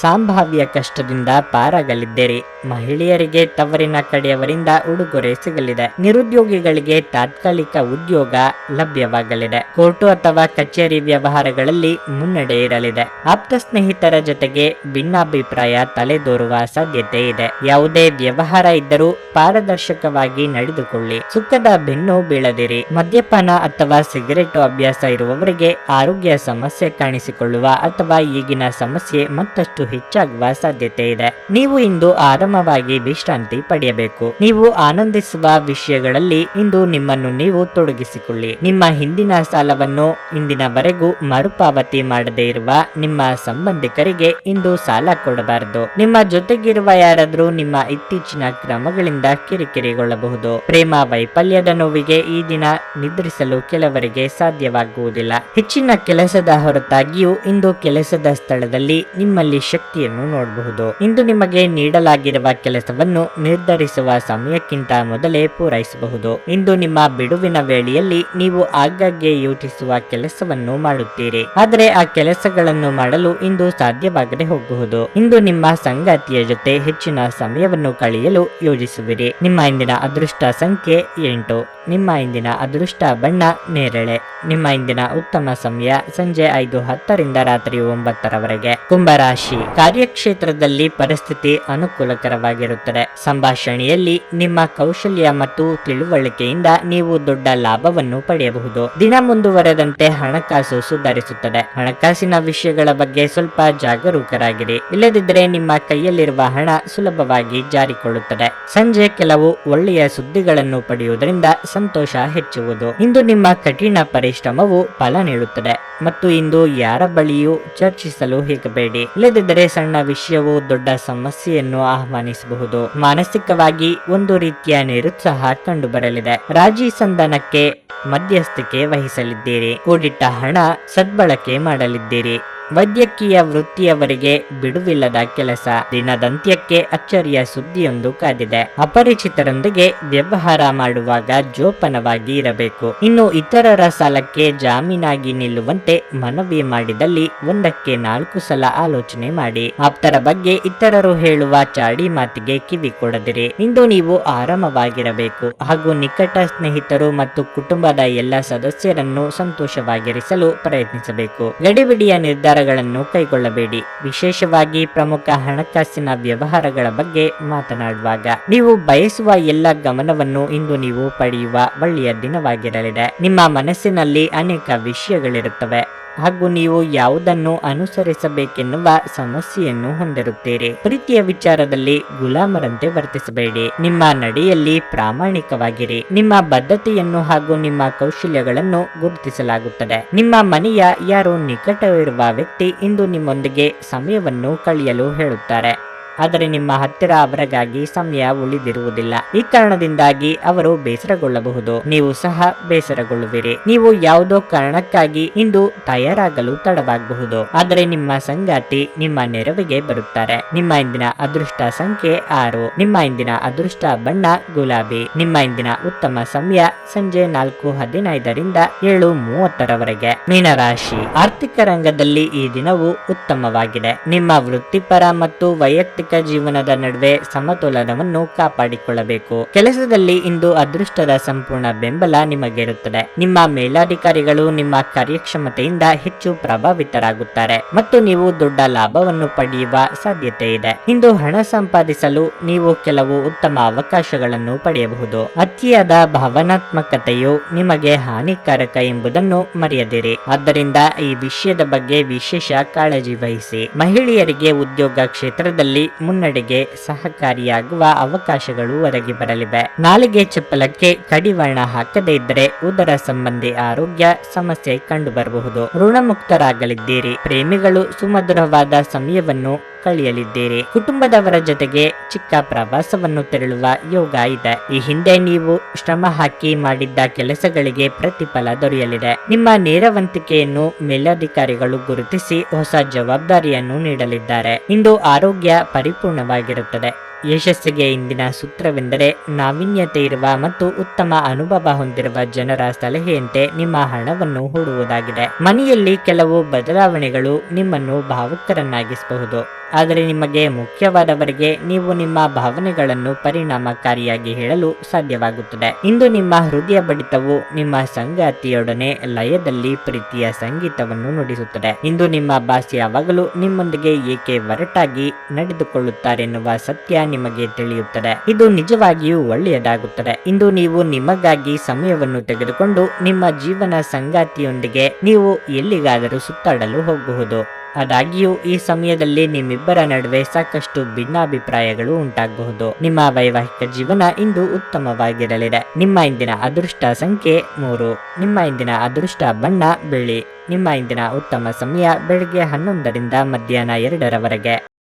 ಸಂಭಾವ್ಯ ಕಷ್ಟದಿಂದ ಪಾರಾಗಲಿದ್ದೀರಿ. ಮಹಿಳೆಯರಿಗೆ ತವರಿನ ಕಡೆಯವರಿಂದ ಉಡುಗೊರೆ ಸಿಗಲಿದೆ. ನಿರುದ್ಯೋಗಿಗಳಿಗೆ ತಾತ್ಕಾಲಿಕ ಉದ್ಯೋಗ ಲಭ್ಯವಾಗಲಿದೆ. ಕೋರ್ಟು ಅಥವಾ ಕಚೇರಿ ವ್ಯವಹಾರಗಳಲ್ಲಿ ಮುನ್ನಡೆ ಇರಲಿದೆ. ಆಪ್ತ ಸ್ನೇಹಿತರ ಜೊತೆಗೆ ಭಿನ್ನಾಭಿಪ್ರಾಯ ತಲೆದೋರುವ ಸಾಧ್ಯತೆ ಇದೆ. ಯಾವುದೇ ವ್ಯವಹಾರ ಇದ್ದರೂ ಪಾರದರ್ಶಕವಾಗಿ ನಡೆದುಕೊಳ್ಳಿ. ಸುಖದ ಬೆನ್ನು ಬೀಳದಿರಿ. ಮದ್ಯಪಾನ ಅಥವಾ ಸಿಗರೆಟ್ ಅಭ್ಯಾಸ ಇರುವವರಿಗೆ ಆರೋಗ್ಯ ಸಮಸ್ಯೆ ಕಾಣಿಸಿಕೊಳ್ಳುವ ಅಥವಾ ಈಗಿನ ಸಮಸ್ಯೆ ಮತ್ತಷ್ಟು ಹೆಚ್ಚಾಗುವ ಸಾಧ್ಯತೆ ಇದೆ. ನೀವು ಇಂದು ಆರಾಮವಾಗಿ ವಿಶ್ರಾಂತಿ ಪಡೆಯಬೇಕು. ನೀವು ಆನಂದಿಸುವ ವಿಷಯಗಳಲ್ಲಿ ಇಂದು ನಿಮ್ಮನ್ನು ನೀವು ತೊಡಗಿಸಿಕೊಳ್ಳಿ. ನಿಮ್ಮ ಹಿಂದಿನ ಸಾಲವನ್ನು ಇಂದಿನವರೆಗೂ ಮರುಪಾವತಿ ಮಾಡದೇ ಇರುವ ನಿಮ್ಮ ಸಂಬಂಧಿಕರಿಗೆ ಇಂದು ಸಾಲ ಕೊಡಬಾರದು. ನಿಮ್ಮ ಜೊತೆಗಿರುವ ಯಾರಾದರೂ ನಿಮ್ಮ ಇತ್ತೀಚಿನ ಕ್ರಮಗಳಿಂದ ಕಿರಿಕಿರಿಗೊಳ್ಳಬಹುದು. ಪ್ರೇಮ ವೈಫಲ್ಯದ ನೋವಿಗೆ ಈ ದಿನ ನಿದ್ರಿಸಲು ಕೆಲವರಿಗೆ ಸಾಧ್ಯವಾಗುವುದಿಲ್ಲ. ಹೆಚ್ಚಿನ ಕೆಲಸದ ಹೊರತಾಗಿಯೂ ಇಂದು ಕೆಲಸದ ಸ್ಥಳದಲ್ಲಿ ನಿಮ್ಮಲ್ಲಿ ಶಕ್ತಿಯನ್ನು ನೋಡಬಹುದು. ಇಂದು ನಿಮಗೆ ನೀಡಲಾಗಿರುವ ಕೆಲಸವನ್ನು ನಿರ್ಧರಿಸುವ ಸಮಯಕ್ಕಿಂತ ಮೊದಲೇ ಪೂರೈಸಬಹುದು. ಇಂದು ನಿಮ್ಮ ಬಿಡುವಿನ ವೇಳೆಯಲ್ಲಿ ನೀವು ಆಗಾಗ್ಗೆ ಯೋಚಿಸುವ ಕೆಲಸವನ್ನು ಮಾಡುತ್ತೀರಿ. ಆದರೆ ಆ ಕೆಲಸಗಳನ್ನು ಮಾಡಲು ಇಂದು ಸಾಧ್ಯವಾಗದೆ ಹೋಗಬಹುದು. ಇಂದು ನಿಮ್ಮ ಸಂಗಾತಿಯ ಜೊತೆ ಹೆಚ್ಚಿನ ಸಮಯವನ್ನು ಕಳೆಯಲು ಯೋಜಿಸುವಿರಿ. ನಿಮ್ಮ ಇಂದಿನ ಅದೃಷ್ಟ ಸಂಖ್ಯೆ ಎಂಟು. ನಿಮ್ಮ ಇಂದಿನ ಅದೃಷ್ಟ ಬಣ್ಣ ನೇರಳೆ. ನಿಮ್ಮ ಇಂದಿನ ಉತ್ತಮ ಸಮಯ ಸಂಜೆ ಐದು ಹತ್ತರಿಂದ ರಾತ್ರಿ ಒಂಬತ್ತರವರೆಗೆ. ಕುಂಭರಾಶಿ ಕಾರ್ಯಕ್ಷೇತ್ರದಲ್ಲಿ ಪರಿಸ್ಥಿತಿ ಅನುಕೂಲಕರವಾಗಿರುತ್ತದೆ. ಸಂಭಾಷಣೆಯಲ್ಲಿ ನಿಮ್ಮ ಕೌಶಲ್ಯ ಮತ್ತು ತಿಳುವಳಿಕೆಯಿಂದ ನೀವು ದೊಡ್ಡ ಲಾಭವನ್ನು ಪಡೆಯಬಹುದು. ದಿನ ಮುಂದುವರೆದಂತೆ ಹಣಕಾಸು ಸುಧಾರಿಸುತ್ತದೆ. ಹಣಕಾಸಿನ ವಿಷಯಗಳ ಬಗ್ಗೆ ಸ್ವಲ್ಪ ಜಾಗರೂಕರಾಗಿರಿ. ಇಲ್ಲದಿದ್ದರೆ ನಿಮ್ಮ ಕೈಯಲ್ಲಿರುವ ಹಣ ಸುಲಭವಾಗಿ ಜಾರಿಕೊಳ್ಳುತ್ತದೆ. ಸಂಜೆ ಕೆಲವು ಒಳ್ಳೆಯ ಸುದ್ದಿಗಳನ್ನು ಪಡೆಯುವುದರಿಂದ ಸಂತೋಷ ಹೆಚ್ಚುವುದು. ಇಂದು ನಿಮ್ಮ ಕಠಿಣ ಪರಿಶ್ರಮವು ಫಲ ನೀಡುತ್ತದೆ. ಮತ್ತು ಇಂದು ಯಾರ ಬಳಿಯೂ ಚರ್ಚಿಸಲು ಹೇಗಬೇಡಿ. ಇಲ್ಲದಿದ್ದರೆ ಸಣ್ಣ ವಿಷಯವು ದೊಡ್ಡ ಸಮಸ್ಯೆಯನ್ನು ಆಹ್ವಾನಿಸಬಹುದು. ಮಾನಸಿಕವಾಗಿ ಒಂದು ರೀತಿಯ ನಿರುತ್ಸಾಹ ಕಂಡುಬರಲಿದೆ. ರಾಜಿ ಸಂಧಾನಕ್ಕೆ ಮಧ್ಯಸ್ಥಿಕೆ ವಹಿಸಲಿದ್ದೀರಿ. ಕೂಡಿಟ್ಟ ಹಣ ಸದ್ಬಳಕೆ ಮಾಡಲಿದ್ದೀರಿ. ವೈದ್ಯಕೀಯ ವೃತ್ತಿಯವರಿಗೆ ಬಿಡುವಿಲ್ಲದ ಕೆಲಸ ದಿನದಂತ್ಯಕ್ಕೆ ಅಚ್ಚರಿಯ ಸುದ್ದಿಯೊಂದು ಕಾದಿದೆ. ಅಪರಿಚಿತರೊಂದಿಗೆ ವ್ಯವಹಾರ ಮಾಡುವಾಗ ಜೋಪನವಾಗಿ ಇರಬೇಕು. ಇನ್ನು ಇತರರ ಸಾಲಕ್ಕೆ ಜಾಮೀನಾಗಿ ನಿಲ್ಲುವಂತೆ ಮನವಿ ಮಾಡಿದಲ್ಲಿ ಒಂದಕ್ಕೆ ನಾಲ್ಕು ಸಲ ಆಲೋಚನೆ ಮಾಡಿ. ಆಪ್ತರ ಬಗ್ಗೆ ಇತರರು ಹೇಳುವ ಚಾಡಿ ಮಾತಿಗೆ ಕಿವಿ ಕೊಡದಿರಿ. ಇಂದು ನೀವು ಆರಾಮವಾಗಿರಬೇಕು. ಹಾಗೂ ನಿಕಟ ಸ್ನೇಹಿತರು ಮತ್ತು ಕುಟುಂಬದ ಎಲ್ಲ ಸದಸ್ಯರನ್ನು ಸಂತೋಷವಾಗಿರಿಸಲು ಪ್ರಯತ್ನಿಸಬೇಕು. ಗಡಿಬಿಡಿಯ ನಿರ್ಧಾರಗಳನ್ನು ಕೈಗೊಳ್ಳಬೇಡಿ. ವಿಶೇಷವಾಗಿ ಪ್ರಮುಖ ಹಣಕಾಸಿನ ವ್ಯವಹಾರಗಳ ಬಗ್ಗೆ ಮಾತನಾಡುವಾಗ, ನೀವು ಬಯಸುವ ಎಲ್ಲ ಗಮನವನ್ನು ಇಂದು ನೀವು ಪಡೆಯುವ ಒಳ್ಳೆಯ ದಿನವಾಗಿರಲಿದೆ. ನಿಮ್ಮ ಮನಸ್ಸಿನಲ್ಲಿ ಅನೇಕ ವಿಷಯಗಳಿರುತ್ತವೆ. ಹಾಗೂ ನೀವು ಯಾವುದನ್ನು ಅನುಸರಿಸಬೇಕೆನ್ನುವ ಸಮಸ್ಯೆಯನ್ನು ಹೊಂದಿರುತ್ತೀರಿ. ಪ್ರೀತಿಯ ವಿಚಾರದಲ್ಲಿ ಗುಲಾಮರಂತೆ ವರ್ತಿಸಬೇಡಿ. ನಿಮ್ಮ ನಡೆಯಲ್ಲಿ ಪ್ರಾಮಾಣಿಕವಾಗಿರಿ. ನಿಮ್ಮ ಬದ್ಧತೆಯನ್ನು ಹಾಗೂ ನಿಮ್ಮ ಕೌಶಲ್ಯಗಳನ್ನು ಗುರುತಿಸಲಾಗುತ್ತದೆ. ನಿಮ್ಮ ಮನೆಯ ಯಾರು ನಿಕಟವಿರುವ ವ್ಯಕ್ತಿ ಇಂದು ನಿಮ್ಮೊಂದಿಗೆ ಸಮಯವನ್ನು ಕಳೆಯಲು ಹೇಳುತ್ತಾರೆ. ಆದರೆ ನಿಮ್ಮ ಹತ್ತಿರ ಅವರಿಗಾಗಿ ಸಮಯ ಉಳಿದಿರುವುದಿಲ್ಲ. ಈ ಕಾರಣದಿಂದಾಗಿ ಅವರು ಬೇಸರಗೊಳ್ಳಬಹುದು. ನೀವು ಸಹ ಬೇಸರಗೊಳ್ಳುವಿರಿ. ನೀವು ಯಾವುದೋ ಕಾರಣಕ್ಕಾಗಿ ಇಂದು ತಯಾರಾಗಲು ತಡವಾಗಬಹುದು. ಆದರೆ ನಿಮ್ಮ ಸಂಗಾತಿ ನಿಮ್ಮ ನೆರವಿಗೆ ಬರುತ್ತಾರೆ. ನಿಮ್ಮ ಇಂದಿನ ಅದೃಷ್ಟ ಸಂಖ್ಯೆ ಆರು. ನಿಮ್ಮ ಇಂದಿನ ಅದೃಷ್ಟ ಬಣ್ಣ ಗುಲಾಬಿ. ನಿಮ್ಮ ಇಂದಿನ ಉತ್ತಮ ಸಮಯ ಸಂಜೆ ನಾಲ್ಕು ಹದಿನೈದರಿಂದ ಏಳು ಮೂವತ್ತರವರೆಗೆ. ಮೀನರಾಶಿ. ಆರ್ಥಿಕ ರಂಗದಲ್ಲಿ ಈ ದಿನವು ಉತ್ತಮವಾಗಿದೆ. ನಿಮ್ಮ ವೃತ್ತಿಪರ ಮತ್ತು ವೈಯಕ್ತಿಕ ಜೀವನದ ನಡುವೆ ಸಮತೋಲನವನ್ನು ಕಾಪಾಡಿಕೊಳ್ಳಬೇಕು. ಕೆಲಸದಲ್ಲಿ ಇಂದು ಅದೃಷ್ಟದ ಸಂಪೂರ್ಣ ಬೆಂಬಲ ನಿಮಗಿರುತ್ತದೆ. ನಿಮ್ಮ ಮೇಲಾಧಿಕಾರಿಗಳು ನಿಮ್ಮ ಕಾರ್ಯಕ್ಷಮತೆಯಿಂದ ಹೆಚ್ಚು ಪ್ರಭಾವಿತರಾಗುತ್ತಾರೆ ಮತ್ತು ನೀವು ದೊಡ್ಡ ಲಾಭವನ್ನು ಪಡೆಯುವ ಸಾಧ್ಯತೆ ಇದೆ. ಇಂದು ಹಣ ಸಂಪಾದಿಸಲು ನೀವು ಕೆಲವು ಉತ್ತಮ ಅವಕಾಶಗಳನ್ನು ಪಡೆಯಬಹುದು. ಅತಿಯಾದ ಭಾವನಾತ್ಮಕತೆಯು ನಿಮಗೆ ಹಾನಿಕಾರಕ ಎಂಬುದನ್ನು ಮರೆಯದಿರಿ. ಆದ್ದರಿಂದ ಈ ವಿಷಯದ ಬಗ್ಗೆ ವಿಶೇಷ ಕಾಳಜಿ ವಹಿಸಿ. ಮಹಿಳೆಯರಿಗೆ ಉದ್ಯೋಗ ಕ್ಷೇತ್ರದಲ್ಲಿ ಮುನ್ನಡೆಗೆ ಸಹಕಾರಿಯಾಗುವ ಅವಕಾಶಗಳು ಒದಗಿ ಬರಲಿವೆ. ನಾಲಿಗೆ ಚಪ್ಪಲಕ್ಕೆ ಕಡಿವಾಣ ಹಾಕದೇ ಇದ್ದರೆ ಉದರ ಸಂಬಂಧಿ ಆರೋಗ್ಯ ಸಮಸ್ಯೆ ಕಂಡುಬರಬಹುದು. ಋಣಮುಕ್ತರಾಗಲಿದ್ದೀರಿ. ಪ್ರೇಮಿಗಳು ಸುಮಧುರವಾದ ಸಮಯವನ್ನು ಕಳೆಯಲಿದ್ದೀರಿ. ಕುಟುಂಬದವರ ಜೊತೆಗೆ ಚಿಕ್ಕ ಪ್ರವಾಸವನ್ನು ತೆರಳುವ ಯೋಗ ಇದೆ. ಈ ಹಿಂದೆ ನೀವು ಶ್ರಮ ಹಾಕಿ ಮಾಡಿದ್ದ ಕೆಲಸಗಳಿಗೆ ಪ್ರತಿಫಲ ದೊರೆಯಲಿದೆ. ನಿಮ್ಮ ನೇರವಂತಿಕೆಯನ್ನು ಮೇಲಧಿಕಾರಿಗಳು ಗುರುತಿಸಿ ಹೊಸ ಜವಾಬ್ದಾರಿಯನ್ನು ನೀಡಲಿದ್ದಾರೆ. ಇಂದು ಆರೋಗ್ಯ ಪರಿಪೂರ್ಣವಾಗಿರುತ್ತದೆ. ಯಶಸ್ಸಿಗೆ ಇಂದಿನ ಸೂತ್ರವೆಂದರೆ ನಾವೀನ್ಯತೆ ಇರುವ ಮತ್ತು ಉತ್ತಮ ಅನುಭವ ಹೊಂದಿರುವ ಜನರ ಸಲಹೆಯಂತೆ ನಿಮ್ಮ ಹಣವನ್ನು ಹೂಡುವುದಾಗಿದೆ. ಮನೆಯಲ್ಲಿ ಕೆಲವು ಬದಲಾವಣೆಗಳು ನಿಮ್ಮನ್ನು ಭಾವುಕರನ್ನಾಗಿಸಬಹುದು. ಆದರೆ ನಿಮಗೆ ಮುಖ್ಯವಾದವರಿಗೆ ನೀವು ನಿಮ್ಮ ಭಾವನೆಗಳನ್ನು ಪರಿಣಾಮಕಾರಿಯಾಗಿ ಹೇಳಲು ಸಾಧ್ಯವಾಗುತ್ತದೆ. ಇಂದು ನಿಮ್ಮ ಹೃದಯ ಬಡಿತವು ನಿಮ್ಮ ಸಂಗಾತಿಯೊಡನೆ ಲಯದಲ್ಲಿ ಪ್ರೀತಿಯ ಸಂಗೀತವನ್ನು ನುಡಿಸುತ್ತದೆ. ಇಂದು ನಿಮ್ಮ ಭಾಷೆ ಯಾವಾಗಲೂ ನಿಮ್ಮೊಂದಿಗೆ ಏಕೆ ಒರಟಾಗಿ ನಡೆದುಕೊಳ್ಳುತ್ತಾರೆನ್ನುವ ಸತ್ಯ ನಿಮಗೆ ತಿಳಿಯುತ್ತದೆ. ಇದು ನಿಜವಾಗಿಯೂ ಒಳ್ಳೆಯದಾಗುತ್ತದೆ. ಇಂದು ನೀವು ನಿಮಗಾಗಿ ಸಮಯವನ್ನು ತೆಗೆದುಕೊಂಡು ನಿಮ್ಮ ಜೀವನ ಸಂಗಾತಿಯೊಂದಿಗೆ ನೀವು ಎಲ್ಲಿಗಾದರೂ ಸುತ್ತಾಡಲು ಹೋಗಬಹುದು. ಆದಾಗ್ಯೂ, ಈ ಸಮಯದಲ್ಲಿ ನಿಮ್ಮಿಬ್ಬರ ನಡುವೆ ಸಾಕಷ್ಟು ಭಿನ್ನಾಭಿಪ್ರಾಯಗಳು ಉಂಟಾಗಬಹುದು. ನಿಮ್ಮ ವೈವಾಹಿಕ ಜೀವನ ಇಂದು ಉತ್ತಮವಾಗಿರಲಿದೆ. ನಿಮ್ಮ ಇಂದಿನ ಅದೃಷ್ಟ ಸಂಖ್ಯೆ ಮೂರು. ನಿಮ್ಮ ಇಂದಿನ ಅದೃಷ್ಟ ಬಣ್ಣ, ಬಿಳಿ. ನಿಮ್ಮ ಇಂದಿನ ಉತ್ತಮ ಸಮಯ ಬೆಳಿಗ್ಗೆ ಹನ್ನೊಂದರಿಂದ ಮಧ್ಯಾಹ್ನ ಎರಡರವರೆಗೆ.